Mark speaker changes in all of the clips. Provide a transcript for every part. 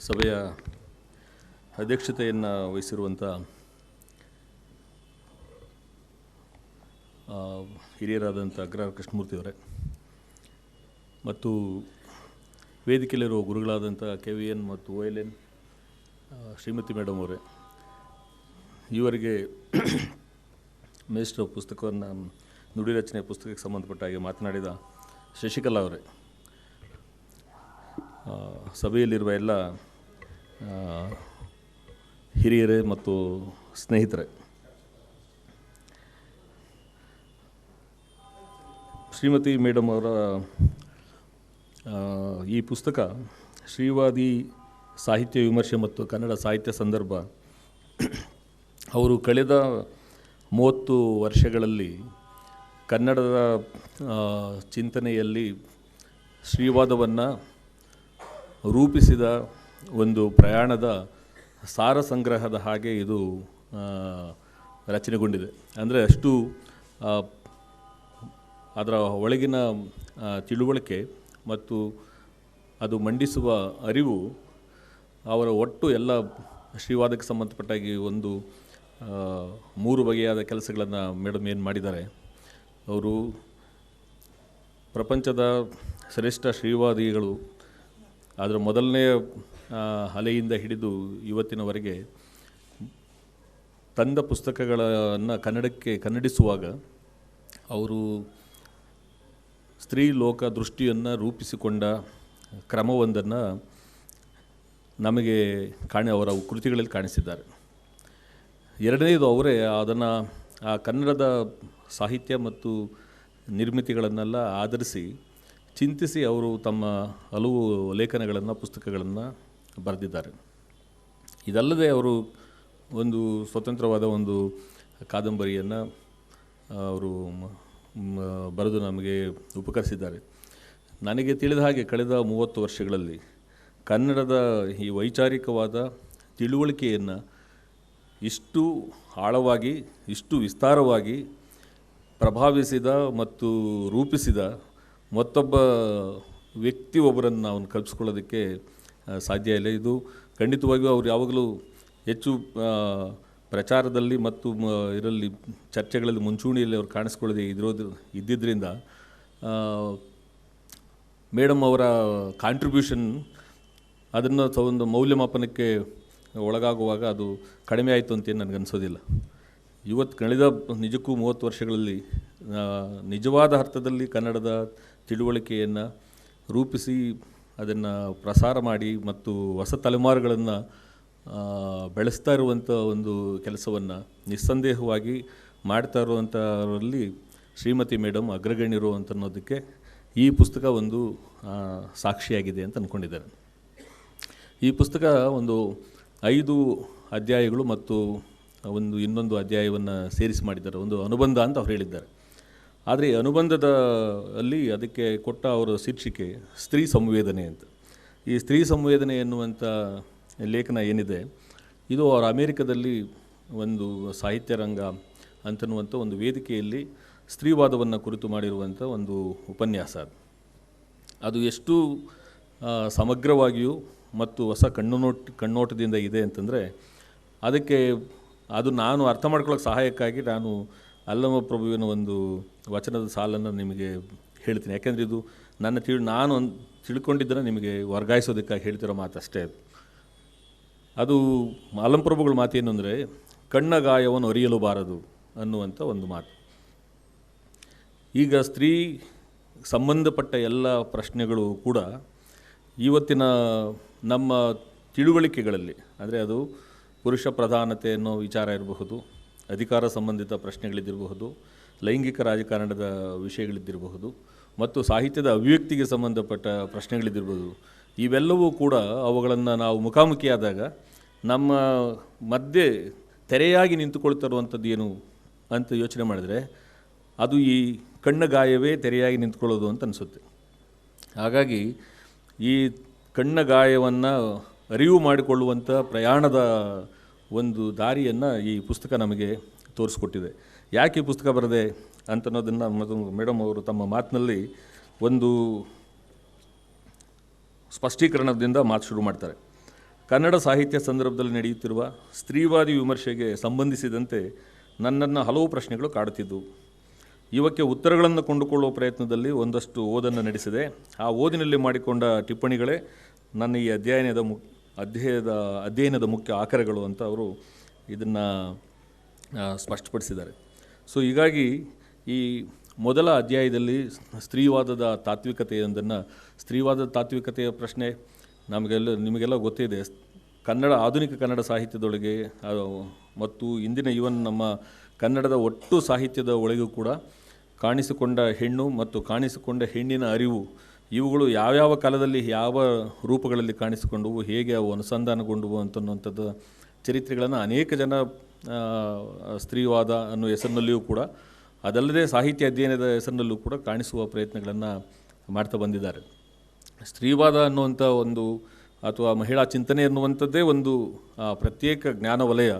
Speaker 1: ಸಭೆಯ ಅಧ್ಯಕ್ಷತೆಯನ್ನು ವಹಿಸಿರುವಂಥ ಹಿರಿಯರಾದಂಥ ಅಗ್ರ ಕೃಷ್ಣಮೂರ್ತಿ ಅವರೇ. ಮತ್ತು ವೇದಿಕೆಯಲ್ಲಿರುವ ಗುರುಗಳಾದಂಥ ಕೆ ವಿ ಎನ್ ಮತ್ತು O L N Shrimati madam ಅವರೇ. ಇವರಿಗೆ ಮೇಸ್ಟ್ರ ಪುಸ್ತಕವನ್ನು, ನುಡಿ ರಚನೆ ಪುಸ್ತಕಕ್ಕೆ ಸಂಬಂಧಪಟ್ಟ ಹಾಗೆ ಮಾತನಾಡಿದ ಶಶಿಕಲಾ ಅವರೇ. ಸಭೆಯಲ್ಲಿರುವ ಎಲ್ಲ ಹಿರಿಯರೇ ಮತ್ತು ಸ್ನೇಹಿತರೆ, ಶ್ರೀಮತಿ ಮೇಡಮ್ ಅವರ ಈ ಪುಸ್ತಕ ಶ್ರೀವಾದಿ ಸಾಹಿತ್ಯ ವಿಮರ್ಶೆ ಮತ್ತು ಕನ್ನಡ ಸಾಹಿತ್ಯ ಸಂದರ್ಭ, ಅವರು ಕಳೆದ ಮೂವತ್ತು ವರ್ಷಗಳಲ್ಲಿ ಕನ್ನಡದ ಚಿಂತನೆಯಲ್ಲಿ ಶ್ರೀವಾದವನ್ನು ರೂಪಿಸಿದ ಒಂದು ಪ್ರಯಾಣದ ಸಾರ ಸಂಗ್ರಹದ ಹಾಗೆ ಇದು ರಚನೆಗೊಂಡಿದೆ. ಅಂದರೆ ಅಷ್ಟು ಅದರ ಒಳಗಿನ ತಿಳುವಳಿಕೆ ಮತ್ತು ಅದು ಮಂಡಿಸುವ ಅರಿವು ಅವರ ಒಟ್ಟು ಎಲ್ಲ ಶ್ರೀವಾದಕ್ಕೆ ಸಂಬಂಧಪಟ್ಟಾಗಿ ಒಂದು ಮೂರು ಬಗೆಯಾದ ಕೆಲಸಗಳನ್ನು ಮೇಡಮ್ ಏನು ಮಾಡಿದ್ದಾರೆ. ಅವರು ಪ್ರಪಂಚದ ಶ್ರೇಷ್ಠ ಶ್ರೀವಾದಿಗಳು. ಅದರ ಮೊದಲನೇ ಆ, ಅಲೆಯಿಂದ ಹಿಡಿದು ಇವತ್ತಿನವರೆಗೆ ತಂದ ಪುಸ್ತಕಗಳನ್ನು ಕನ್ನಡಕ್ಕೆ ಕನ್ನಡಿಸುವಾಗ ಅವರು ಸ್ತ್ರೀ ಲೋಕ ದೃಷ್ಟಿಯನ್ನು ರೂಪಿಸಿಕೊಂಡ ಕ್ರಮವೊಂದನ್ನು ನಮಗೆ ಕಾಣಿ ಅವರ ಕೃತಿಗಳಲ್ಲಿ ಕಾಣಿಸಿದ್ದಾರೆ. ಎರಡನೇದು ಅವರೇ ಅದನ್ನು ಆ ಕನ್ನಡದ ಸಾಹಿತ್ಯ ಮತ್ತು ನಿರ್ಮಿತಿಗಳನ್ನೆಲ್ಲ ಆಧರಿಸಿ ಚಿಂತಿಸಿ ಅವರು ತಮ್ಮ ಹಲವು ಲೇಖನಗಳನ್ನು ಪುಸ್ತಕಗಳನ್ನು ಬರೆದಿದ್ದಾರೆ. ಇದಲ್ಲದೆ ಅವರು ಒಂದು ಸ್ವತಂತ್ರವಾದ ಒಂದು ಕಾದಂಬರಿಯನ್ನು ಅವರು ಬರೆದು ನಮಗೆ ಉಪಕರಿಸಿದ್ದಾರೆ. ನನಗೆ ತಿಳಿದ ಹಾಗೆ ಕಳೆದ ಮೂವತ್ತು ವರ್ಷಗಳಲ್ಲಿ ಕನ್ನಡದ ಈ ವೈಚಾರಿಕವಾದ ತಿಳುವಳಿಕೆಯನ್ನು ಇಷ್ಟು ಆಳವಾಗಿ, ಇಷ್ಟು ವಿಸ್ತಾರವಾಗಿ ಪ್ರಭಾವಿಸಿದ ಮತ್ತು ರೂಪಿಸಿದ ಮತ್ತೊಬ್ಬ ವ್ಯಕ್ತಿ ಒಬ್ಬರನ್ನು ನಾವು ಕಲ್ಪಿಸ್ಕೊಳ್ಳೋದಕ್ಕೆ ಸಾಧ್ಯ ಇಲ್ಲ. ಇದು ಖಂಡಿತವಾಗಿಯೂ ಅವರು ಯಾವಾಗಲೂ ಹೆಚ್ಚು ಪ್ರಚಾರದಲ್ಲಿ ಮತ್ತು ಇದರಲ್ಲಿ ಚರ್ಚೆಗಳಲ್ಲಿ ಮುಂಚೂಣಿಯಲ್ಲಿ ಅವ್ರು ಕಾಣಿಸ್ಕೊಳ್ಳದೆ ಇರೋದು ಇದ್ದಿದ್ದರಿಂದ ಮೇಡಮ್ ಅವರ ಕಾಂಟ್ರಿಬ್ಯೂಷನ್ ಅದನ್ನು ಒಂದು ಮೌಲ್ಯಮಾಪನಕ್ಕೆ ಒಳಗಾಗುವಾಗ ಅದು ಕಡಿಮೆ ಆಯಿತು ಅಂತೇನು ನನಗನ್ಸೋದಿಲ್ಲ. ಇವತ್ತು ಕಳೆದ ನಿಜಕ್ಕೂ ಮೂವತ್ತು ವರ್ಷಗಳಲ್ಲಿ ನಿಜವಾದ ಅರ್ಥದಲ್ಲಿ ಕನ್ನಡದ ತಿಳುವಳಿಕೆಯನ್ನು ರೂಪಿಸಿ ಅದನ್ನು ಪ್ರಸಾರ ಮಾಡಿ ಮತ್ತು ಹೊಸ ತಲೆಮಾರುಗಳನ್ನು ಬೆಳೆಸ್ತಾ ಇರುವಂಥ ಒಂದು ಕೆಲಸವನ್ನು ನಿಸ್ಸಂದೇಹವಾಗಿ ಮಾಡ್ತಾ ಇರುವಂಥವರಲ್ಲಿ ಶ್ರೀಮತಿ ಮೇಡಮ್ ಅಗ್ರಗಣ್ಯರು ಅಂತ ಅನ್ನೋದಕ್ಕೆ ಈ ಪುಸ್ತಕ ಒಂದು ಸಾಕ್ಷಿಯಾಗಿದೆ ಅಂತ ಅಂದ್ಕೊಂಡಿದ್ದೇನೆ ಈ ಪುಸ್ತಕ ಒಂದು ಐದು ಅಧ್ಯಾಯಗಳು ಮತ್ತು ಒಂದು ಇನ್ನೊಂದು ಅಧ್ಯಾಯವನ್ನು ಸೇರಿಸಿ ಮಾಡಿದ್ದಾರೆ. ಒಂದು ಅನುಬಂಧ ಅಂತ ಅವ್ರು ಹೇಳಿದ್ದಾರೆ. ಆದರೆ ಈ ಅನುಬಂಧದ ಅಲ್ಲಿ ಅದಕ್ಕೆ ಕೊಟ್ಟ ಅವರ ಶೀರ್ಷಿಕೆ ಸ್ತ್ರೀ ಸಂವೇದನೆ ಅಂತ. ಈ ಸ್ತ್ರೀ ಸಂವೇದನೆ ಎನ್ನುವಂಥ ಲೇಖನ ಏನಿದೆ, ಇದು ಅವರ ಅಮೇರಿಕದಲ್ಲಿ ಒಂದು ಸಾಹಿತ್ಯ ರಂಗ ಅಂತನ್ನುವಂಥ ಒಂದು ವೇದಿಕೆಯಲ್ಲಿ ಸ್ತ್ರೀವಾದವನ್ನು ಕುರಿತು ಮಾಡಿರುವಂಥ ಒಂದು ಉಪನ್ಯಾಸ ಅದು. ಎಷ್ಟು ಸಮಗ್ರವಾಗಿಯೂ ಮತ್ತು ಹೊಸ ಕಣ್ಣು ನೋಟ್ ಕಣ್ಣೋಟದಿಂದ ಇದೆ ಅಂತಂದರೆ, ಅದಕ್ಕೆ ಅದು ನಾನು ಅರ್ಥ ಮಾಡ್ಕೊಳ್ಳೋಕೆ ಸಹಾಯಕ್ಕಾಗಿ ನಾನು ಅಲ್ಲಮ ಪ್ರಭುವಿನ ಒಂದು ವಚನದ ಸಾಲನ್ನು ನಿಮಗೆ ಹೇಳ್ತೀನಿ. ಯಾಕೆಂದರೆ ಇದು ನನ್ನ ತಿಳಿ, ನಾನು ತಿಳ್ಕೊಂಡಿದ್ದನ್ನು ನಿಮಗೆ ವರ್ಗಾಯಿಸೋದಕ್ಕಾಗಿ ಹೇಳ್ತಿರೋ ಮಾತಷ್ಟೇ ಅದು. ಅದು ಅಲ್ಲಂ ಪ್ರಭುಗಳ ಮಾತೇನು ಅಂದರೆ ಕಣ್ಣ ಗಾಯವನ್ನು ಅರಿಯಲು ಬಾರದು ಅನ್ನುವಂಥ ಒಂದು ಮಾತು. ಈಗ ಸ್ತ್ರೀ ಸಂಬಂಧಪಟ್ಟ ಎಲ್ಲ ಪ್ರಶ್ನೆಗಳು ಕೂಡ ಇವತ್ತಿನ ನಮ್ಮ ತಿಳುವಳಿಕೆಗಳಲ್ಲಿ, ಅಂದರೆ ಅದು ಪುರುಷ ಪ್ರಧಾನತೆ ಅನ್ನೋ ವಿಚಾರ ಇರಬಹುದು ಅಧಿಕಾರ ಸಂಬಂಧಿತ ಪ್ರಶ್ನೆಗಳಿದ್ದಿರಬಹುದು, ಲೈಂಗಿಕ ರಾಜಕಾರಣದ ವಿಷಯಗಳಿದ್ದಿರಬಹುದು, ಮತ್ತು ಸಾಹಿತ್ಯದ ಅಭಿವ್ಯಕ್ತಿಗೆ ಸಂಬಂಧಪಟ್ಟ ಪ್ರಶ್ನೆಗಳಿದ್ದಿರ್ಬೋದು ಇವೆಲ್ಲವೂ ಕೂಡ ಅವುಗಳನ್ನು ನಾವು ಮುಖಾಮುಖಿಯಾದಾಗ ನಮ್ಮ ಮಧ್ಯೆ ತೆರೆಯಾಗಿ ನಿಂತುಕೊಳ್ತಿರುವಂಥದ್ದು ಏನು ಅಂತ ಯೋಚನೆ ಮಾಡಿದರೆ, ಅದು ಈ ಕಣ್ಣ ಗಾಯವೇ ತೆರೆಯಾಗಿ ನಿಂತ್ಕೊಳ್ಳೋದು ಅಂತ ಅನಿಸುತ್ತೆ. ಹಾಗಾಗಿ ಈ ಕಣ್ಣ ಗಾಯವನ್ನು ಅರಿವು ಮಾಡಿಕೊಳ್ಳುವಂಥ ಪ್ರಯಾಣದ ಒಂದು ದಾರಿಯನ್ನು ಈ ಪುಸ್ತಕ ನಮಗೆ ತೋರಿಸ್ಕೊಟ್ಟಿದೆ. ಯಾಕೆ ಈ ಪುಸ್ತಕ ಬರದೆ ಅಂತ ಅನ್ನೋದನ್ನು ಮತ್ತು ಮೇಡಮ್ ಅವರು ತಮ್ಮ ಮಾತಿನಲ್ಲಿ ಒಂದು ಸ್ಪಷ್ಟೀಕರಣದಿಂದ ಮಾತು ಶುರು ಮಾಡ್ತಾರೆ. ಕನ್ನಡ ಸಾಹಿತ್ಯ ಸಂದರ್ಭದಲ್ಲಿ ನಡೆಯುತ್ತಿರುವ ಸ್ತ್ರೀವಾದಿ ವಿಮರ್ಶೆಗೆ ಸಂಬಂಧಿಸಿದಂತೆ ನನ್ನನ್ನು ಹಲವು ಪ್ರಶ್ನೆಗಳು ಕಾಡುತ್ತಿದ್ದವು ಇವಕ್ಕೆ ಉತ್ತರಗಳನ್ನು ಕೊಂಡುಕೊಳ್ಳುವ ಪ್ರಯತ್ನದಲ್ಲಿ ಒಂದಷ್ಟು ಓದನ್ನು ನಡೆಸಿದೆ. ಆ ಓದಿನಲ್ಲಿ ಮಾಡಿಕೊಂಡ ಟಿಪ್ಪಣಿಗಳೇ ನನ್ನ ಈ ಅಧ್ಯಯನದ ಮು ಅಧ್ಯಯನದ ಅಧ್ಯಯನದ ಮುಖ್ಯ ಆಕರಗಳು ಅಂತ ಅವರು ಇದನ್ನು ಸ್ಪಷ್ಟಪಡಿಸಿದ್ದಾರೆ. ಸೊ ಹೀಗಾಗಿ ಈ ಮೊದಲ ಅಧ್ಯಾಯದಲ್ಲಿ ಸ್ತ್ರೀವಾದದ ತಾತ್ವಿಕತೆಯೊಂದನ್ನು, ಸ್ತ್ರೀವಾದದ ತಾತ್ವಿಕತೆಯ ಪ್ರಶ್ನೆ ನಮಗೆಲ್ಲ, ನಿಮಗೆಲ್ಲ ಗೊತ್ತಿದೆ. ಕನ್ನಡ, ಆಧುನಿಕ ಕನ್ನಡ ಸಾಹಿತ್ಯದೊಳಗೆ ಮತ್ತು ಇಂದಿನ ಇವನ್ ನಮ್ಮ ಕನ್ನಡದ ಒಟ್ಟು ಸಾಹಿತ್ಯದ ಒಳಗೂ ಕೂಡ ಕಾಣಿಸಿಕೊಂಡ ಹೆಣ್ಣು ಮತ್ತು ಕಾಣಿಸಿಕೊಂಡ ಹೆಣ್ಣಿನ ಅರಿವು ಇವುಗಳು ಯಾವ್ಯಾವ ಕಾಲದಲ್ಲಿ ಯಾವ ರೂಪಗಳಲ್ಲಿ ಕಾಣಿಸಿಕೊಂಡವು, ಹೇಗೆ ಅವು ಅನುಸಂಧಾನಗೊಂಡವು ಅಂತನ್ನುವಂಥದ್ದು ಚರಿತ್ರೆಗಳನ್ನು ಅನೇಕ ಜನ ಸ್ತ್ರೀವಾದ ಅನ್ನೋ ಹೆಸರಿನಲ್ಲಿಯೂ ಕೂಡ, ಅದಲ್ಲದೆ ಸಾಹಿತ್ಯ ಅಧ್ಯಯನದ ಹೆಸರಿನಲ್ಲೂ ಕೂಡ ಕಾಣಿಸುವ ಪ್ರಯತ್ನಗಳನ್ನು ಮಾಡ್ತಾ ಬಂದಿದ್ದಾರೆ. ಸ್ತ್ರೀವಾದ ಅನ್ನುವಂಥ ಒಂದು ಅಥವಾ ಮಹಿಳಾ ಚಿಂತನೆ ಎನ್ನುವಂಥದ್ದೇ ಒಂದು ಪ್ರತ್ಯೇಕ ಜ್ಞಾನ ವಲಯ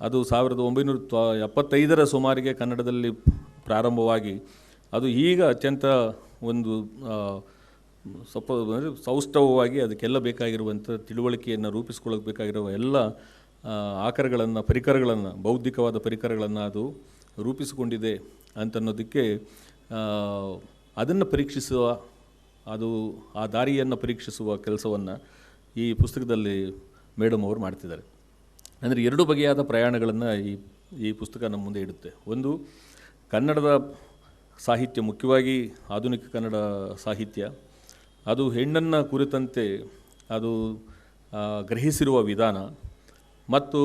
Speaker 1: ಅದು ಸಾವಿರದ ಒಂಬೈನೂರ ತ್ವ ಎಪ್ಪತ್ತೈದರ ಸುಮಾರಿಗೆ ಕನ್ನಡದಲ್ಲಿ ಪ್ರಾರಂಭವಾಗಿ, ಅದು ಈಗ ಅತ್ಯಂತ ಒಂದು ಸಪ ಅಂದರೆ ಸೌಷ್ಠವವಾಗಿ ಅದಕ್ಕೆಲ್ಲ ಬೇಕಾಗಿರುವಂಥ ತಿಳುವಳಿಕೆಯನ್ನು ರೂಪಿಸ್ಕೊಳ್ಳೋಕೆ ಬೇಕಾಗಿರುವ ಎಲ್ಲ ಆಕರಗಳನ್ನು, ಪರಿಕರಗಳನ್ನು, ಬೌದ್ಧಿಕವಾದ ಪರಿಕರಗಳನ್ನು ಅದು ರೂಪಿಸಿಕೊಂಡಿದೆ ಅಂತನ್ನೋದಕ್ಕೆ ಅದನ್ನು ಪರೀಕ್ಷಿಸುವ, ಅದು ಆ ದಾರಿಯನ್ನು ಪರೀಕ್ಷಿಸುವ ಕೆಲಸವನ್ನು ಈ ಪುಸ್ತಕದಲ್ಲಿ ಮೇಡಮ್ ಅವರು ಮಾಡ್ತಿದ್ದಾರೆ. ಅಂದರೆ ಎರಡು ಬಗೆಯಾದ ಪ್ರಯಾಣಗಳನ್ನು ಈ ಈ ಪುಸ್ತಕ ನಮ್ಮ ಮುಂದೆ ಇಡುತ್ತೆ. ಒಂದು ಕನ್ನಡದ ಸಾಹಿತ್ಯ, ಮುಖ್ಯವಾಗಿ ಆಧುನಿಕ ಕನ್ನಡ ಸಾಹಿತ್ಯ, ಅದು ಹೆಣ್ಣನ್ನು ಕುರಿತಂತೆ ಅದು ಗ್ರಹಿಸಿರುವ ವಿಧಾನ ಮತ್ತು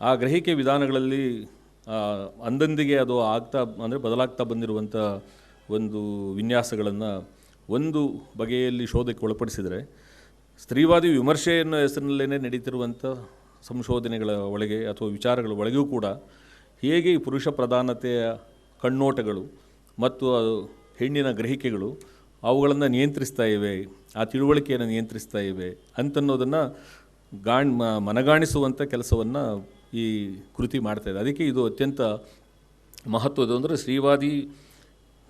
Speaker 1: ಆ ಗ್ರಹಿಕೆ ವಿಧಾನಗಳಲ್ಲಿ ಅಂದಂದಿಗೆ ಅದು ಆಗ್ತಾ, ಅಂದರೆ ಬದಲಾಗ್ತಾ ಬಂದಿರುವಂಥ ಒಂದು ವಿನ್ಯಾಸಗಳನ್ನು ಒಂದು ಬಗೆಯಲ್ಲಿ ಶೋಧಕ್ಕೆ ಒಳಪಡಿಸಿದರೆ, ಸ್ತ್ರೀವಾದಿ ವಿಮರ್ಶೆಯನ್ನು ಹೆಸರಿನಲ್ಲೇ ನಡೀತಿರುವಂಥ ಸಂಶೋಧನೆಗಳ ಒಳಗೆ ಅಥವಾ ವಿಚಾರಗಳ ಒಳಗೂ ಕೂಡ, ಹೇಗೆ ಪುರುಷ ಪ್ರಧಾನತೆಯ ಕಣ್ಣೋಟಗಳು ಮತ್ತು ಅದು ಹೆಣ್ಣಿನ ಗ್ರಹಿಕೆಗಳು ಅವುಗಳನ್ನು ನಿಯಂತ್ರಿಸ್ತಾ ಇವೆ, ಆ ತಿಳುವಳಿಕೆಯನ್ನು ನಿಯಂತ್ರಿಸ್ತಾ ಇವೆ ಅಂತನ್ನೋದನ್ನು ಗಾಣ್ ಮನಗಾಣಿಸುವಂಥ ಕೆಲಸವನ್ನು ಈ ಕೃತಿ ಮಾಡ್ತಾ ಇದೆ. ಅದಕ್ಕೆ ಇದು ಅತ್ಯಂತ ಮಹತ್ವದ ಅಂದರೆ ಶ್ರೀವಾದಿ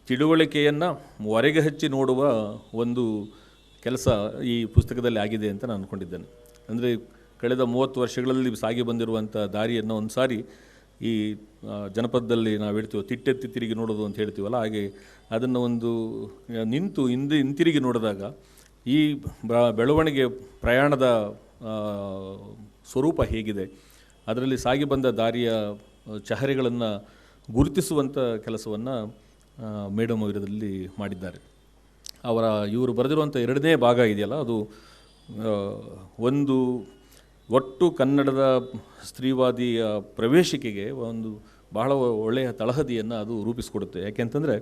Speaker 1: ತಿಳುವಳಿಕೆಯನ್ನು ಹೊರಗೆ ಹಚ್ಚಿ ನೋಡುವ ಒಂದು ಕೆಲಸ ಈ ಪುಸ್ತಕದಲ್ಲಿ ಆಗಿದೆ ಅಂತ ನಾನು ಅಂದ್ಕೊಂಡಿದ್ದೇನೆ ಅಂದರೆ ಕಳೆದ ಮೂವತ್ತು ವರ್ಷಗಳಲ್ಲಿ ಸಾಗಿ ಬಂದಿರುವಂಥ ದಾರಿಯನ್ನು ಒಂದು ಸಾರಿ ಈ ಜನಪದದಲ್ಲಿ ನಾವು ಹೇಳ್ತೀವಿ ತಿಟ್ಟೆತ್ತಿ ತಿರುಗಿ ನೋಡೋದು ಅಂತ ಹೇಳ್ತೀವಲ್ಲ, ಹಾಗೆ ಅದನ್ನು ಒಂದು ನಿಂತು ಹಿಂದೆ, ಹಿಂತಿರುಗಿ ನೋಡಿದಾಗ ಈ ಬೆಳವಣಿಗೆ ಪ್ರಯಾಣದ ಸ್ವರೂಪ ಹೇಗಿದೆ. ಅದರಲ್ಲಿ ಸಾಗಿ ಬಂದ ದಾರಿಯ ಚಹರೆಗಳನ್ನು ಗುರುತಿಸುವಂಥ ಕೆಲಸವನ್ನು ಮೇಡಮ್ ಅವರದಲ್ಲಿ ಮಾಡಿದ್ದಾರೆ. ಅವರ, ಇವರು ಬರೆದಿರುವಂಥ ಎರಡನೇ ಭಾಗ ಇದೆಯಲ್ಲ, ಅದು ಒಂದು ಒಟ್ಟು ಕನ್ನಡದ ಸ್ತ್ರೀವಾದಿಯ ಪ್ರವೇಶಿಕೆಗೆ ಒಂದು ಬಹಳ ಒಳ್ಳೆಯ ತಳಹದಿಯನ್ನು ಅದು ರೂಪಿಸಿಕೊಡುತ್ತೆ. ಯಾಕೆಂತಂದರೆ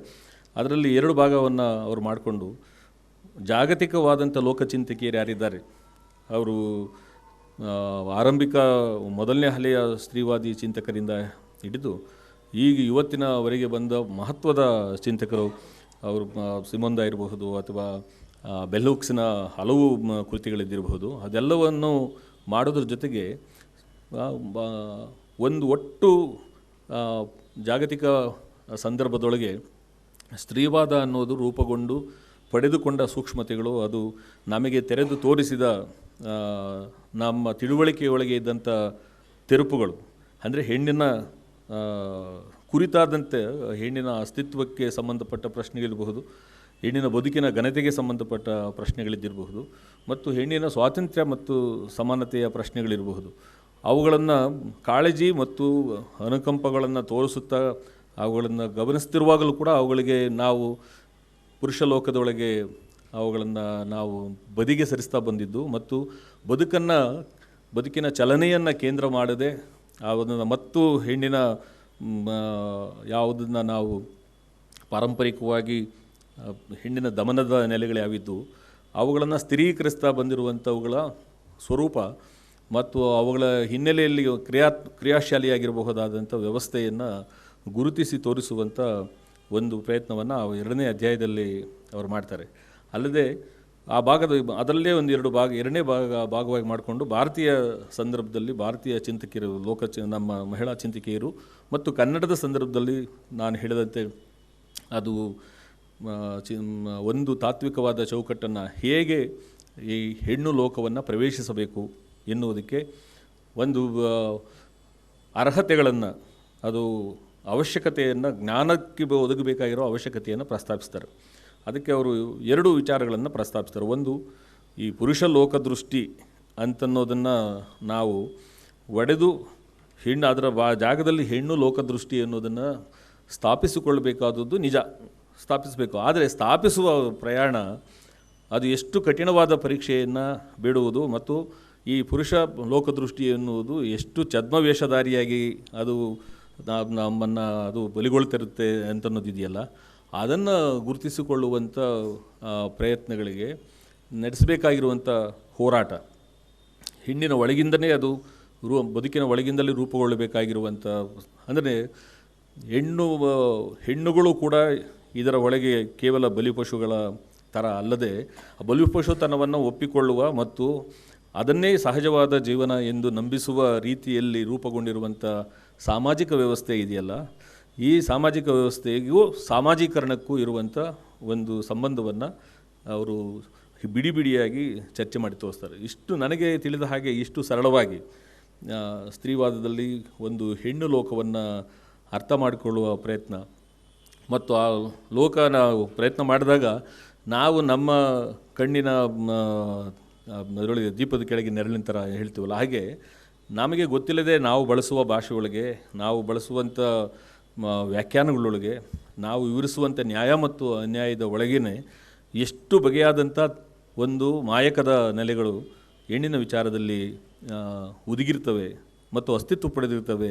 Speaker 1: ಅದರಲ್ಲಿ ಎರಡು ಭಾಗವನ್ನು ಅವರು ಮಾಡಿಕೊಂಡು ಜಾಗತಿಕವಾದಂಥ ಲೋಕಚಿಂತಕಿಯರು ಯಾರಿದ್ದಾರೆ? ಅವರು ಆರಂಭಿಕ ಮೊದಲನೇ ಹಲೆಯ ಸ್ತ್ರೀವಾದಿ ಚಿಂತಕರಿಂದ ಹಿಡಿದು ಈಗ ಇವತ್ತಿನವರೆಗೆ ಬಂದ ಮಹತ್ವದ ಚಿಂತಕರು ಅವರು ಸಿಮಂದ ಇರಬಹುದು ಅಥವಾ ಬೆಲ್ಲೂಕ್ಸ್ನ ಹಲವು ಕೃತಿಗಳಿದ್ದಿರಬಹುದು. ಅದೆಲ್ಲವನ್ನು ಮಾಡೋದ್ರ ಜೊತೆಗೆ ಒಂದು ಒಟ್ಟು ಜಾಗತಿಕ ಸಂದರ್ಭದೊಳಗೆ ಸ್ತ್ರೀವಾದ ಅನ್ನೋದು ರೂಪುಗೊಂಡು ಪಡೆದುಕೊಂಡ ಸೂಕ್ಷ್ಮತೆಗಳು, ಅದು ನಮಗೆ ತೆರೆದು ತೋರಿಸಿದ ನಮ್ಮ ತಿಳುವಳಿಕೆಯೊಳಗೆ ಇದ್ದಂಥ ತೆರುಪುಗಳು. ಅಂದರೆ ಹೆಣ್ಣಿನ ಕುರಿತಾದಂತೆ ಹೆಣ್ಣಿನ ಅಸ್ತಿತ್ವಕ್ಕೆ ಸಂಬಂಧಪಟ್ಟ ಪ್ರಶ್ನೆಗಳಿರಬಹುದು. ಹೆಣ್ಣಿನ ಬದುಕಿನ ಘನತೆಗೆ ಸಂಬಂಧಪಟ್ಟ ಪ್ರಶ್ನೆಗಳಿದ್ದಿರಬಹುದು ಮತ್ತು ಹೆಣ್ಣಿನ ಸ್ವಾತಂತ್ರ್ಯ ಮತ್ತು ಸಮಾನತೆಯ ಪ್ರಶ್ನೆಗಳಿರಬಹುದು. ಅವುಗಳನ್ನು ಕಾಳಜಿ ಮತ್ತು ಅನುಕಂಪಗಳನ್ನು ತೋರಿಸುತ್ತಾ ಅವುಗಳನ್ನು ಗಮನಿಸ್ತಿರುವಾಗಲೂ ಕೂಡ ಅವುಗಳಿಗೆ ನಾವು ಪುರುಷ ಲೋಕದೊಳಗೆ ಅವುಗಳನ್ನು ನಾವು ಬದಿಗೆ ಸರಿಸ್ತಾ ಬಂದಿದ್ದು ಮತ್ತು ಬದುಕನ್ನು, ಬದುಕಿನ ಚಲನೆಯನ್ನು ಕೇಂದ್ರ ಮಾಡದೆ ಅದನ್ನು ಮತ್ತು ಹೆಣ್ಣಿನ ಯಾವುದನ್ನು ನಾವು ಪಾರಂಪರಿಕವಾಗಿ ಹೆಣ್ಣಿನ ದಮನದ ನೆಲೆಗಳು ಯಾವಿದ್ದು ಅವುಗಳನ್ನು ಸ್ಥಿರೀಕರಿಸ್ತಾ ಬಂದಿರುವಂಥವುಗಳ ಸ್ವರೂಪ ಮತ್ತು ಅವುಗಳ ಹಿನ್ನೆಲೆಯಲ್ಲಿ ಕ್ರಿಯಾ ಕ್ರಿಯಾಶಾಲಿಯಾಗಿರಬಹುದಾದಂಥ ವ್ಯವಸ್ಥೆಯನ್ನು ಗುರುತಿಸಿ ತೋರಿಸುವಂಥ ಒಂದು ಪ್ರಯತ್ನವನ್ನು ಎರಡನೇ ಅಧ್ಯಾಯದಲ್ಲಿ ಅವರು ಮಾಡ್ತಾರೆ. ಅಲ್ಲದೆ ಆ ಭಾಗದ ಅದರಲ್ಲೇ ಒಂದು ಎರಡು ಭಾಗ, ಎರಡನೇ ಭಾಗ ಭಾಗವಾಗಿ ಮಾಡಿಕೊಂಡು ಭಾರತೀಯ ಸಂದರ್ಭದಲ್ಲಿ ಭಾರತೀಯ ಚಿಂತಕಿಯರು, ಲೋಕ ಚಿ, ನಮ್ಮ ಮಹಿಳಾ ಚಿಂತಕಿಯರು ಮತ್ತು ಕನ್ನಡದ ಸಂದರ್ಭದಲ್ಲಿ ನಾನು ಹೇಳಿದಂತೆ ಅದು ಒಂದು ತಾತ್ವಿಕವಾದ ಚೌಕಟ್ಟನ್ನು ಹೇಗೆ ಈ ಹೆಣ್ಣು ಲೋಕವನ್ನು ಪ್ರವೇಶಿಸಬೇಕು ಎನ್ನುವುದಕ್ಕೆ ಒಂದು ಅರ್ಹತೆಗಳನ್ನು, ಅದು ಅವಶ್ಯಕತೆಯನ್ನು, ಜ್ಞಾನಕ್ಕೆ ಒದಗಬೇಕಾಗಿರೋ ಅವಶ್ಯಕತೆಯನ್ನು ಪ್ರಸ್ತಾಪಿಸ್ತಾರೆ. ಅದಕ್ಕೆ ಅವರು ಎರಡು ವಿಚಾರಗಳನ್ನು ಪ್ರಸ್ತಾಪಿಸ್ತಾರೆ. ಒಂದು, ಈ ಪುರುಷ ಲೋಕದೃಷ್ಟಿ ಅಂತನ್ನೋದನ್ನು ನಾವು ಒಡೆದು ಹೆಣ್ಣು, ಅದರ ಬಾ, ಜಾಗದಲ್ಲಿ ಹೆಣ್ಣು ಲೋಕದೃಷ್ಟಿ ಅನ್ನೋದನ್ನು ಸ್ಥಾಪಿಸಿಕೊಳ್ಳಬೇಕಾದದ್ದು ನಿಜ. ಸ್ಥಾಪಿಸಬೇಕು. ಆದರೆ ಸ್ಥಾಪಿಸುವ ಪ್ರಯಾಣ ಅದು ಎಷ್ಟು ಕಠಿಣವಾದ ಪರೀಕ್ಷೆಯನ್ನು ಬಿಡುವುದು ಮತ್ತು ಈ ಪುರುಷ ಲೋಕದೃಷ್ಟಿ ಎನ್ನುವುದು ಎಷ್ಟು ಛದ್ಮವೇಷಧಾರಿಯಾಗಿ ಅದು ನಮ್ಮನ್ನು ಅದು ಬಲಿಗೊಳ್ತಿರುತ್ತೆ ಅಂತನ್ನೋದಿದೆಯಲ್ಲ, ಅದನ್ನು ಗುರುತಿಸಿಕೊಳ್ಳುವಂಥ ಪ್ರಯತ್ನಗಳಿಗೆ ನಡೆಸಬೇಕಾಗಿರುವಂಥ ಹೋರಾಟ. ಹಿಂಡಿನ ಒಳಗಿಂದನೇ ಅದು ರೂ, ಬದುಕಿನ ಒಳಗಿಂದಲೇ ರೂಪುಗೊಳ್ಳಬೇಕಾಗಿರುವಂಥ ಅಂದರೆ ಹೆಣ್ಣು ಹೆಣ್ಣುಗಳು ಕೂಡ ಇದರ ಒಳಗೆ ಕೇವಲ ಬಲಿಪಶುಗಳ ಥರ ಅಲ್ಲದೆ ಬಲಿಪಶುತನವನ್ನು ಒಪ್ಪಿಕೊಳ್ಳುವ ಮತ್ತು ಅದನ್ನೇ ಸಹಜವಾದ ಜೀವನ ಎಂದು ನಂಬಿಸುವ ರೀತಿಯಲ್ಲಿ ರೂಪುಗೊಂಡಿರುವಂಥ ಸಾಮಾಜಿಕ ವ್ಯವಸ್ಥೆ ಇದೆಯಲ್ಲ? ಈ ಸಾಮಾಜಿಕ ವ್ಯವಸ್ಥೆಗೂ ಸಾಮಾಜೀಕರಣಕ್ಕೂ ಇರುವಂಥ ಒಂದು ಸಂಬಂಧವನ್ನು ಅವರು ಬಿಡಿ ಬಿಡಿಯಾಗಿ ಚರ್ಚೆ ಮಾಡಿ ತೋರಿಸ್ತಾರೆ. ಇಷ್ಟು ನನಗೆ ತಿಳಿದ ಹಾಗೆ, ಇಷ್ಟು ಸರಳವಾಗಿ ಸ್ತ್ರೀವಾದದಲ್ಲಿ ಒಂದು ಹೆಣ್ಣು ಲೋಕವನ್ನು ಅರ್ಥ ಮಾಡಿಕೊಳ್ಳುವ ಪ್ರಯತ್ನ ಮತ್ತು ಆ ಲೋಕ ನಾವು ಪ್ರಯತ್ನ ಮಾಡಿದಾಗ ನಾವು ನಮ್ಮ ಕಣ್ಣಿನ ಅದರೊಳಗೆ ದೀಪದ ಕೆಳಗೆ ನೆರಳಿನ ಥರ ಹೇಳ್ತೀವಲ್ಲ, ಹಾಗೆ ನಮಗೆ ಗೊತ್ತಿಲ್ಲದೆ ನಾವು ಬಳಸುವ ಭಾಷೆಯೊಳಗೆ, ನಾವು ಬಳಸುವಂಥ ವ್ಯಾಖ್ಯಾನಗಳೊಳಗೆ, ನಾವು ವಿವರಿಸುವಂಥ ನ್ಯಾಯ ಮತ್ತು ಅನ್ಯಾಯದ ಒಳಗೇನೆ ಎಷ್ಟು ಬಗೆಯಾದಂಥ ಒಂದು ಮಾಯಕದ ನೆಲೆಗಳು ಹೆಣ್ಣಿನ ವಿಚಾರದಲ್ಲಿ ಉದುಗಿರ್ತವೆ ಮತ್ತು ಅಸ್ತಿತ್ವ ಪಡೆದಿರ್ತವೆ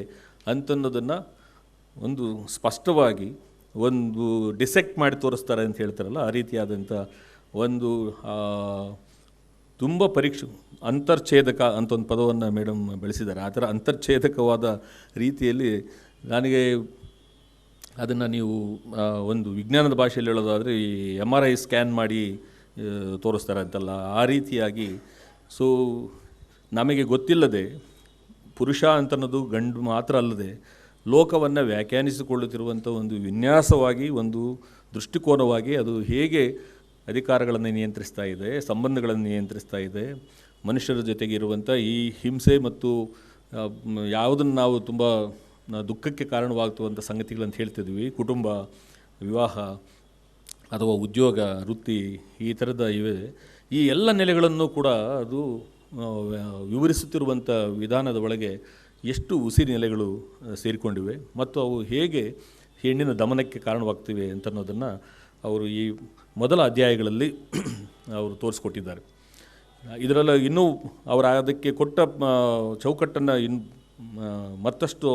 Speaker 1: ಅಂತನ್ನೋದನ್ನು ಒಂದು ಸ್ಪಷ್ಟವಾಗಿ ಒಂದು ಡಿಸೆಕ್ಟ್ ಮಾಡಿ ತೋರಿಸ್ತಾರೆ ಅಂತ ಹೇಳ್ತಾರಲ್ಲ, ಆ ರೀತಿಯಾದಂಥ ಒಂದು ತುಂಬ ಪರೀಕ್ಷೆ, ಅಂತರ್ಛೇದಕ ಅಂತ ಒಂದು ಪದವನ್ನು ಮೇಡಮ್ ಬೆಳೆಸಿದ್ದಾರೆ. ಆ ಥರ ಅಂತರ್ಛೇದಕವಾದ ರೀತಿಯಲ್ಲಿ ನನಗೆ ಅದನ್ನು ನೀವು ಒಂದು ವಿಜ್ಞಾನದ ಭಾಷೆಯಲ್ಲಿ ಹೇಳೋದಾದರೆ ಈ ಎಂ ಆರ್ ಐ ಸ್ಕ್ಯಾನ್ ಮಾಡಿ ತೋರಿಸ್ತಾರೆ ಅಂತಲ್ಲ, ಆ ರೀತಿಯಾಗಿ. ಸೊ ನಮಗೆ ಗೊತ್ತಿಲ್ಲದೆ ಪುರುಷ ಅಂತನ್ನೋದು ಗಂಡು ಮಾತ್ರ ಅಲ್ಲದೆ ಲೋಕವನ್ನು ವ್ಯಾಖ್ಯಾನಿಸಿಕೊಳ್ಳುತ್ತಿರುವಂಥ ಒಂದು ವಿನ್ಯಾಸವಾಗಿ, ಒಂದು ದೃಷ್ಟಿಕೋನವಾಗಿ ಅದು ಹೇಗೆ ಅಧಿಕಾರಗಳನ್ನು ನಿಯಂತ್ರಿಸ್ತಾ ಇದೆ, ಸಂಬಂಧಗಳನ್ನು ನಿಯಂತ್ರಿಸ್ತಾ ಇದೆ, ಮನುಷ್ಯರ ಜೊತೆಗೆ ಇರುವಂಥ ಈ ಹಿಂಸೆ ಮತ್ತು ಯಾವುದನ್ನು ನಾವು ತುಂಬ ದುಃಖಕ್ಕೆ ಕಾರಣವಾಗ್ತುವಂಥ ಸಂಗತಿಗಳಂತ ಹೇಳ್ತಿದ್ವಿ. ಕುಟುಂಬ, ವಿವಾಹ ಅಥವಾ ಉದ್ಯೋಗ, ವೃತ್ತಿ ಈ ಥರದ ಇವೆ. ಈ ಎಲ್ಲ ನೆಲೆಗಳನ್ನು ಕೂಡ ಅದು ವಿವರಿಸುತ್ತಿರುವಂಥ ವಿಧಾನದ ಒಳಗೆ ಎಷ್ಟು ಉಸಿರಿ ನೆಲೆಗಳು ಸೇರಿಕೊಂಡಿವೆ ಮತ್ತು ಅವು ಹೇಗೆ ಹೆಣ್ಣಿನ ದಮನಕ್ಕೆ ಕಾರಣವಾಗ್ತಿವೆ ಅಂತನ್ನೋದನ್ನು ಅವರು ಈ ಮೊದಲ ಅಧ್ಯಾಯಗಳಲ್ಲಿ ಅವರು ತೋರಿಸ್ಕೊಟ್ಟಿದ್ದಾರೆ. ಇದರಲ್ಲಿ ಇನ್ನೂ ಅವರ ಅದಕ್ಕೆ ಕೊಟ್ಟ ಚೌಕಟ್ಟನ್ನು ಇನ್ ಮತ್ತಷ್ಟು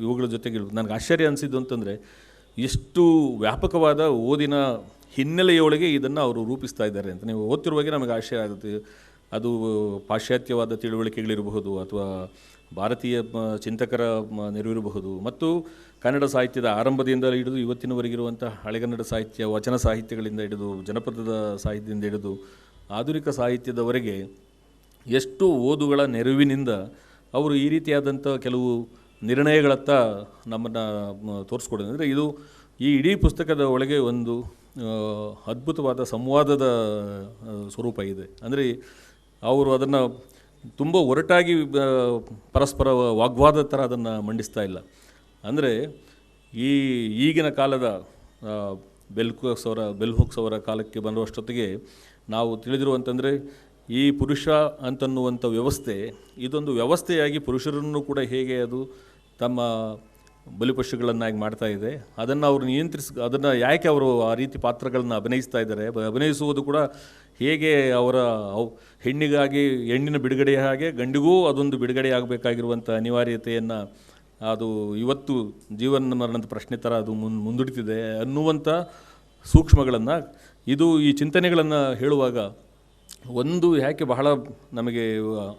Speaker 1: ಇವುಗಳ ಜೊತೆಗೆ ನನಗೆ ಆಶ್ಚರ್ಯ ಅನಿಸಿದ್ದು ಅಂತಂದರೆ ಎಷ್ಟು ವ್ಯಾಪಕವಾದ ಓದಿನ ಹಿನ್ನೆಲೆಯೊಳಗೆ ಇದನ್ನು ಅವರು ರೂಪಿಸ್ತಾ ಇದ್ದಾರೆ ಅಂತ. ನೀವು ಓದ್ತಿರುವಾಗೆ ನಮಗೆ ಆಶ್ಚರ್ಯ ಆಗುತ್ತೆ. ಅದು ಪಾಶ್ಚಾತ್ಯವಾದ ತಿಳುವಳಿಕೆಗಳಿರಬಹುದು ಅಥವಾ ಭಾರತೀಯ ಚಿಂತಕರ ನೆರವಿರಬಹುದು. ಮತ್ತು ಕನ್ನಡ ಸಾಹಿತ್ಯದ ಆರಂಭದಿಂದ ಹಿಡಿದು ಇವತ್ತಿನವರೆಗಿರುವಂಥ ಹಳೆಗನ್ನಡ ಸಾಹಿತ್ಯ, ವಚನ ಸಾಹಿತ್ಯಗಳಿಂದ ಹಿಡಿದು, ಜನಪದದ ಸಾಹಿತ್ಯದಿಂದ ಹಿಡಿದು, ಆಧುನಿಕ ಸಾಹಿತ್ಯದವರೆಗೆ ಎಷ್ಟು ಓದುಗಳ ನೆರವಿನಿಂದ ಅವರು ಈ ರೀತಿಯಾದಂಥ ಕೆಲವು ನಿರ್ಣಯಗಳತ್ತ ನಮ್ಮನ್ನು ತೋರಿಸ್ಕೊಡೋದು. ಅಂದರೆ ಇದು ಈ ಇಡೀ ಪುಸ್ತಕದ ಒಳಗೆ ಒಂದು ಅದ್ಭುತವಾದ ಸಂವಾದದ ಸ್ವರೂಪ ಇದೆ. ಅಂದರೆ ಅವರು ಅದನ್ನು ತುಂಬ ಒರಟಾಗಿ ಪರಸ್ಪರ ವಾಗ್ವಾದ ಥರ ಅದನ್ನು ಮಂಡಿಸ್ತಾ ಇಲ್ಲ. ಅಂದರೆ ಈ ಈಗಿನ ಕಾಲದ ಬೆಲ್ಕೋಕ್ಸ್ ಅವರ, ಬೆಲ್ಹೋಕ್ಸ್ ಅವರ ಕಾಲಕ್ಕೆ ಬರುವಷ್ಟೊತ್ತಿಗೆ ನಾವು ತಿಳಿದಿರುವಂತಂದರೆ ಈ ಪುರುಷ ಅಂತನ್ನುವಂಥ ವ್ಯವಸ್ಥೆ, ಇದೊಂದು ವ್ಯವಸ್ಥೆಯಾಗಿ ಪುರುಷರನ್ನು ಕೂಡ ಹೇಗೆ ಅದು ತಮ್ಮ ಬಲಿಪಶುಗಳನ್ನಾಗಿ ಮಾಡ್ತಾ ಇದೆ, ಅದನ್ನು ಅವರು ನಿಯಂತ್ರಿಸ್, ಅದನ್ನು ಯಾಕೆ ಅವರು ಆ ರೀತಿ ಪಾತ್ರಗಳನ್ನು ಅಭಿನಯಿಸ್ತಾ ಇದ್ದಾರೆ, ಅಭಿನಯಿಸುವುದು ಕೂಡ ಹೇಗೆ ಅವರ ಅವ್- ಹೆಣ್ಣಿಗಾಗಿ, ಹೆಣ್ಣಿನ ಬಿಡುಗಡೆಯ ಹಾಗೆ ಗಂಡಿಗೂ ಅದೊಂದು ಬಿಡುಗಡೆ ಆಗಬೇಕಾಗಿರುವಂಥ ಅನಿವಾರ್ಯತೆಯನ್ನು ಅದು ಇವತ್ತು ಜೀವನ ಮರಣದ ಪ್ರಶ್ನೆ ಥರ ಅದು ಮುನ್, ಮುಂದುಡಿತಿದೆ ಅನ್ನುವಂಥ ಸೂಕ್ಷ್ಮಗಳನ್ನು ಇದು ಈ ಚಿಂತನೆಗಳನ್ನು ಹೇಳುವಾಗ ಒಂದು ಯಾಕೆ ಬಹಳ ನಮಗೆ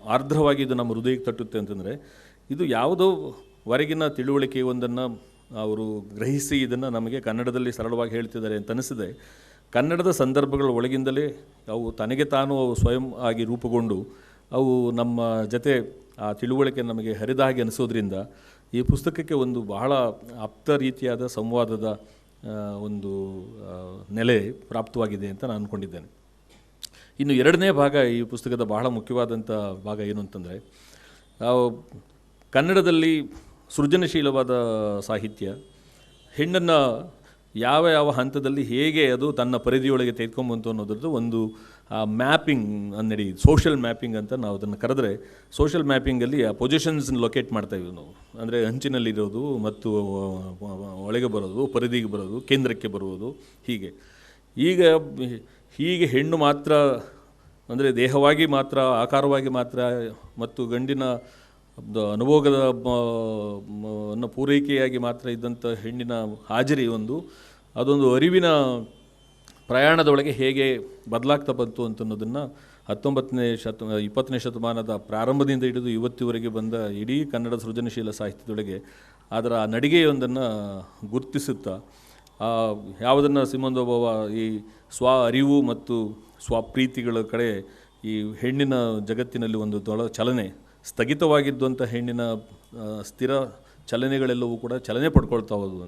Speaker 1: ಆರ್ದ್ರವಾಗಿ ಇದು ನಮ್ಮ ಹೃದಯಕ್ಕೆ ತಟ್ಟುತ್ತೆ ಅಂತಂದರೆ ಇದು ಯಾವುದೋ ಹೊರಗಿನ ತಿಳುವಳಿಕೆ ಒಂದನ್ನು ಅವರು ಗ್ರಹಿಸಿ ಇದನ್ನು ನಮಗೆ ಕನ್ನಡದಲ್ಲಿ ಸರಳವಾಗಿ ಹೇಳ್ತಿದ್ದಾರೆ ಅಂತ ಅನಿಸಿದೆ. ಕನ್ನಡದ ಸಂದರ್ಭಗಳ ಒಳಗಿಂದಲೇ ಅವು ತನಗೆ ತಾನು ಅವು ಸ್ವಯಂ ಆಗಿ ರೂಪುಗೊಂಡು ಅವು ನಮ್ಮ ಜೊತೆ ಆ ತಿಳುವಳಿಕೆ ನಮಗೆ ಹರಿದ ಹಾಗೆ ಅನಿಸೋದ್ರಿಂದ ಈ ಪುಸ್ತಕಕ್ಕೆ ಒಂದು ಬಹಳ ಆಪ್ತ ರೀತಿಯಾದ ಸಂವಾದದ ಒಂದು ನೆಲೆ ಪ್ರಾಪ್ತವಾಗಿದೆ ಅಂತ ನಾನು ಅಂದ್ಕೊಂಡಿದ್ದೇನೆ ಇನ್ನು ಎರಡನೇ ಭಾಗ ಈ ಪುಸ್ತಕದ ಬಹಳ ಮುಖ್ಯವಾದಂಥ ಭಾಗ ಏನು ಅಂತಂದರೆ ಕನ್ನಡದಲ್ಲಿ ಸೃಜನಶೀಲವಾದ ಸಾಹಿತ್ಯ, ಹೆಣ್ಣನ್ನು ಯಾವ ಯಾವ ಹಂತದಲ್ಲಿ ಹೇಗೆ ಅದು ತನ್ನ ಪರಿಧಿಯೊಳಗೆ ತೆಗೆದುಕೊಂಬಂತು ಅನ್ನೋದ್ರದ್ದು ಒಂದು ಮ್ಯಾಪಿಂಗ್ ಅನ್ನಡಿ ಸೋಷಿಯಲ್ ಮ್ಯಾಪಿಂಗ್ ಅಂತ ನಾವು ಅದನ್ನು ಕರೆದ್ರೆ ಸೋಷಿಯಲ್ ಮ್ಯಾಪಿಂಗಲ್ಲಿ ಆ ಪೊಸಿಷನ್ಸ್ ಲೊಕೇಟ್ ಮಾಡ್ತಾ ಇದ್ವಿ ನಾವು. ಅಂದರೆ ಹಂಚಿನಲ್ಲಿರೋದು ಮತ್ತು ಒಳಗೆ ಬರೋದು, ಪರಿಧಿಗೆ ಬರೋದು, ಕೇಂದ್ರಕ್ಕೆ ಬರುವುದು, ಹೀಗೆ. ಈಗ ಹೀಗೆ ಹೆಣ್ಣು ಮಾತ್ರ, ಅಂದರೆ ದೇಹವಾಗಿ ಮಾತ್ರ, ಆಕಾರವಾಗಿ ಮಾತ್ರ ಮತ್ತು ಗಂಡಿನ ಅನುಭೋಗದ ಅನ್ನು ಪೂರೈಕೆಯಾಗಿ ಮಾತ್ರ ಇದ್ದಂಥ ಹೆಣ್ಣಿನ ಹಾಜರಿ ಒಂದು. ಅದೊಂದು ಅರಿವಿನ ಪ್ರಯಾಣದೊಳಗೆ ಹೇಗೆ ಬದಲಾಗ್ತಾ ಬಂತು ಅಂತ ಅನ್ನೋದನ್ನು ಹತ್ತೊಂಬತ್ತನೇ ಶತ, ಇಪ್ಪತ್ತನೇ ಶತಮಾನದ ಪ್ರಾರಂಭದಿಂದ ಹಿಡಿದು ಇವತ್ತಿವರೆಗೆ ಬಂದ ಇಡೀ ಕನ್ನಡ ಸೃಜನಶೀಲ ಸಾಹಿತ್ಯದೊಳಗೆ ಅದರ ಆ ನಡಿಗೆಯೊಂದನ್ನು ಗುರುತಿಸುತ್ತಾ ಯಾವುದನ್ನು ಸಿಮಂದೋಬವ ಈ ಸ್ವ ಅರಿವು ಮತ್ತು ಸ್ವಪ್ರೀತಿಗಳ ಕಡೆ ಈ ಹೆಣ್ಣಿನ ಜಗತ್ತಿನಲ್ಲಿ ಒಂದು ದೊಳ ಚಲನೆ ಸ್ಥಗಿತವಾಗಿದ್ದಂಥ ಹೆಣ್ಣಿನ ಸ್ಥಿರ ಚಲನೆಗಳೆಲ್ಲವೂ ಕೂಡ ಚಲನೆ ಪಡ್ಕೊಳ್ತಾ ಹೋದವು.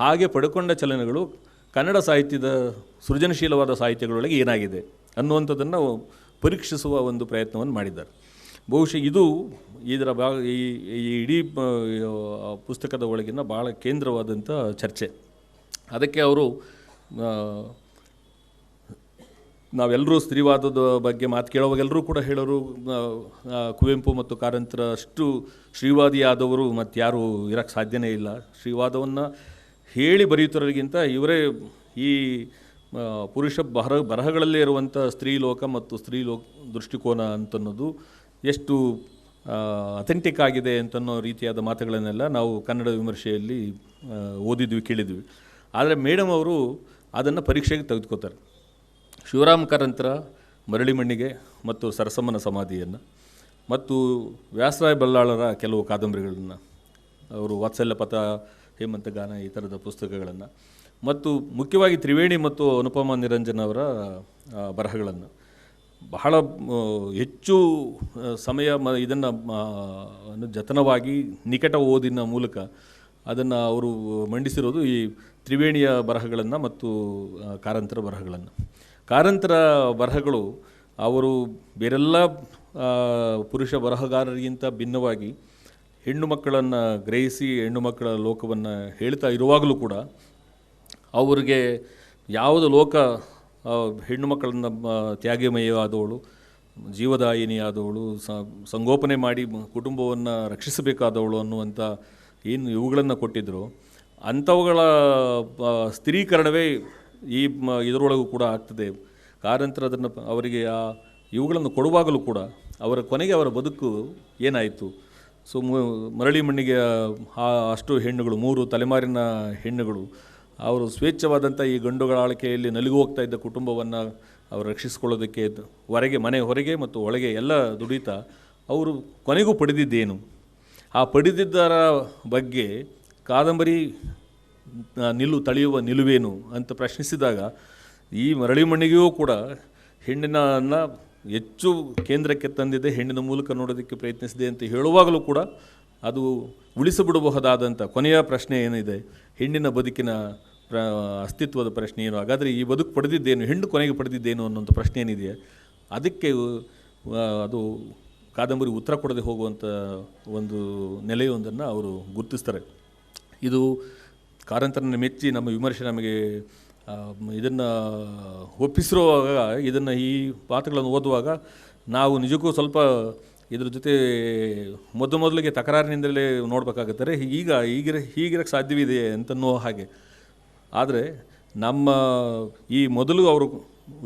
Speaker 1: ಹಾಗೆ ಪಡ್ಕೊಂಡ ಚಲನೆಗಳು ಕನ್ನಡ ಸಾಹಿತ್ಯದ ಸೃಜನಶೀಲವಾದ ಸಾಹಿತ್ಯಗಳೊಳಗೆ ಏನಾಗಿದೆ ಅನ್ನುವಂಥದ್ದನ್ನು ಪರೀಕ್ಷಿಸುವ ಒಂದು ಪ್ರಯತ್ನವನ್ನು ಮಾಡಿದ್ದಾರೆ. ಬಹುಶಃ ಇದು ಇದರ ಭಾಗ, ಈ ಇಡೀ ಪುಸ್ತಕದ ಒಳಗಿನ ಭಾಳ ಕೇಂದ್ರವಾದಂಥ ಚರ್ಚೆ. ಅದಕ್ಕೆ ಅವರು ನಾವೆಲ್ಲರೂ ಸ್ತ್ರೀವಾದದ ಬಗ್ಗೆ ಮಾತು ಕೇಳುವಾಗೆಲ್ಲರೂ ಕೂಡ ಹೇಳೋರು ಕುವೆಂಪು ಮತ್ತು ಕಾರಂತರ ಅಷ್ಟು ಶ್ರೀವಾದಿಯಾದವರು ಮತ್ತು ಯಾರೂ ಇರೋಕ್ಕೆ ಸಾಧ್ಯನೇ ಇಲ್ಲ. ಶ್ರೀವಾದವನ್ನು ಹೇಳಿ ಬರೆಯುತ್ತಿರೋರಿಗಿಂತ ಇವರೇ ಈ ಪುರುಷ ಬರಹ, ಬರಹಗಳಲ್ಲೇ ಇರುವಂಥ ಸ್ತ್ರೀಲೋಕ ಮತ್ತು ಸ್ತ್ರೀಲೋಕ ದೃಷ್ಟಿಕೋನ ಅಂತನ್ನೋದು ಎಷ್ಟು ಅಥೆಂಟಿಕ್ ಆಗಿದೆ ಅಂತನ್ನೋ ರೀತಿಯಾದ ಮಾತುಗಳನ್ನೆಲ್ಲ ನಾವು ಕನ್ನಡ ವಿಮರ್ಶೆಯಲ್ಲಿ ಓದಿದ್ವಿ, ಕೇಳಿದ್ವಿ. ಆದರೆ ಮೇಡಮ್ ಅವರು ಅದನ್ನು ಪರೀಕ್ಷೆಗೆ ತೆಗೆದುಕೋತಾರೆ. ಶಿವರಾಮ್ ಕಾರಂತರ ಮರಳಿ ಮಣ್ಣಿಗೆ ಮತ್ತು ಸರಸಮ್ಮನ ಸಮಾಧಿಯನ್ನು ಮತ್ತು ವ್ಯಾಸರಾಯ ಬಲ್ಲಾಳರ ಕೆಲವು ಕಾದಂಬರಿಗಳನ್ನು, ಅವರು ವಾತ್ಸಲ್ಯ ಪಥ, ಹೇಮಂತ ಗಾನ ಈ ಥರದ ಪುಸ್ತಕಗಳನ್ನು ಮತ್ತು ಮುಖ್ಯವಾಗಿ ತ್ರಿವೇಣಿ ಮತ್ತು ಅನುಪಮ ನಿರಂಜನ್ ಅವರ ಬರಹಗಳನ್ನು ಬಹಳ ಹೆಚ್ಚು ಸಮಯ ಮ, ಇದನ್ನು ಜತನವಾಗಿ ನಿಕಟ ಓದಿನ ಮೂಲಕ ಅದನ್ನು ಅವರು ಮಂಡಿಸಿರೋದು ಈ ತ್ರಿವೇಣಿಯ ಬರಹಗಳನ್ನು ಮತ್ತು ಕಾರಂತರ ಬರಹಗಳನ್ನು. ಕಾರಂತರ ಬರಹಗಳು ಅವರು ಬೇರೆಲ್ಲ ಪುರುಷ ಬರಹಗಾರರಿಗಿಂತ ಭಿನ್ನವಾಗಿ ಹೆಣ್ಣು ಮಕ್ಕಳನ್ನು ಗ್ರಹಿಸಿ ಹೆಣ್ಣು ಮಕ್ಕಳ ಲೋಕವನ್ನು ಹೇಳ್ತಾ ಇರುವಾಗಲೂ ಕೂಡ ಅವರಿಗೆ ಯಾವುದು ಲೋಕ ಹೆಣ್ಣು ಮಕ್ಕಳನ್ನು ತ್ಯಾಗಮಯವಾದವಳು, ಜೀವದಾಯಿನಿಯಾದವಳು ಸಂಗೋಪನೆ ಮಾಡಿ ಕುಟುಂಬವನ್ನು ರಕ್ಷಿಸಬೇಕಾದವಳು ಅನ್ನುವಂಥ ಏನು ಇವುಗಳನ್ನು ಕೊಟ್ಟಿದ್ದರು ಅಂಥವುಗಳ ಸ್ಥಿರೀಕರಣವೇ ಈ ಇದರೊಳಗೂ ಕೂಡ ಆಗ್ತದೆ. ಕಾರಂತರ ಅದನ್ನು ಅವರಿಗೆ ಆ ಇವುಗಳನ್ನು ಕೊಡುವಾಗಲೂ ಕೂಡ ಅವರ ಕೊನೆಗೆ ಅವರ ಬದುಕು ಏನಾಯಿತು? ಸೊ ಮರಳಿ ಮಣ್ಣಿಗೆ ಆ, ಅಷ್ಟು ಹೆಣ್ಣುಗಳು, ಮೂರು ತಲೆಮಾರಿನ ಹೆಣ್ಣುಗಳು, ಅವರು ಸ್ವೇಚ್ಛವಾದಂಥ ಈ ಗಂಡುಗಳ ಆಳ್ಕೆಯಲ್ಲಿ ನಲಿಗು ಹೋಗ್ತಾ ಇದ್ದ ಕುಟುಂಬವನ್ನು ಅವರು ರಕ್ಷಿಸಿಕೊಳ್ಳೋದಕ್ಕೆ ಹೊರಗೆ, ಮನೆ ಹೊರಗೆ ಮತ್ತು ಒಳಗೆ ಎಲ್ಲ ದುಡಿತಾ ಅವರು ಕೊನೆಗೂ ಪಡೆದಿದ್ದೇನು? ಆ ಪಡೆದಿದ್ದರ ಬಗ್ಗೆ ಕಾದಂಬರಿ ನಿಲ್ಲು, ತಳೆಯುವ ನಿಲುವೇನು ಅಂತ ಪ್ರಶ್ನಿಸಿದಾಗ ಈ ಮರಳಿ ಮಣ್ಣಿಗೆಯೂ ಕೂಡ ಹೆಣ್ಣಿನನ್ನು ಹೆಚ್ಚು ಕೇಂದ್ರಕ್ಕೆ ತಂದಿದೆ, ಹೆಣ್ಣಿನ ಮೂಲಕ ನೋಡೋದಕ್ಕೆ ಪ್ರಯತ್ನಿಸಿದೆ ಅಂತ ಹೇಳುವಾಗಲೂ ಕೂಡ ಅದು ಉಳಿಸಿಬಿಡಬಹುದಾದಂಥ ಕೊನೆಯ ಪ್ರಶ್ನೆ ಏನಿದೆ? ಹೆಣ್ಣಿನ ಬದುಕಿನ ಪ್ರ, ಅಸ್ತಿತ್ವದ ಪ್ರಶ್ನೆ ಏನು? ಹಾಗಾದರೆ ಈ ಬದುಕು ಪಡೆದಿದ್ದೇನು? ಹೆಣ್ಣು ಕೊನೆಗೆ ಪಡೆದಿದ್ದೇನು ಅನ್ನೋಂಥ ಪ್ರಶ್ನೆ ಏನಿದೆಯಾ? ಅದಕ್ಕೆ ಅದು ಕಾದಂಬರಿ ಉತ್ತರ ಕೊಡದೆ ಹೋಗುವಂಥ ಒಂದು ನೆಲೆಯೊಂದನ್ನು ಅವರು ಗುರುತಿಸ್ತಾರೆ. ಇದು ಕಾರಂತರನ್ನು ಮೆಚ್ಚಿ ನಮ್ಮ ವಿಮರ್ಶೆ ನಮಗೆ ಇದನ್ನು ಒಪ್ಪಿಸಿರುವಾಗ, ಇದನ್ನು ಈ ಪಾತ್ರಗಳನ್ನು ಓದುವಾಗ ನಾವು ನಿಜಕ್ಕೂ ಸ್ವಲ್ಪ ಇದ್ರ ಜೊತೆ ಮೊದಲು ಮೊದಲಿಗೆ ತಕರಾರಿನಿಂದಲೇ ನೋಡಬೇಕಾಗುತ್ತಾರೆ. ಈಗ ಈಗಿರ ಹೀಗಿರಕ್ಕೆ ಸಾಧ್ಯವಿದೆ ಅಂತನೋ ಹಾಗೆ. ಆದರೆ ನಮ್ಮ ಈ ಮೊದಲು ಅವರು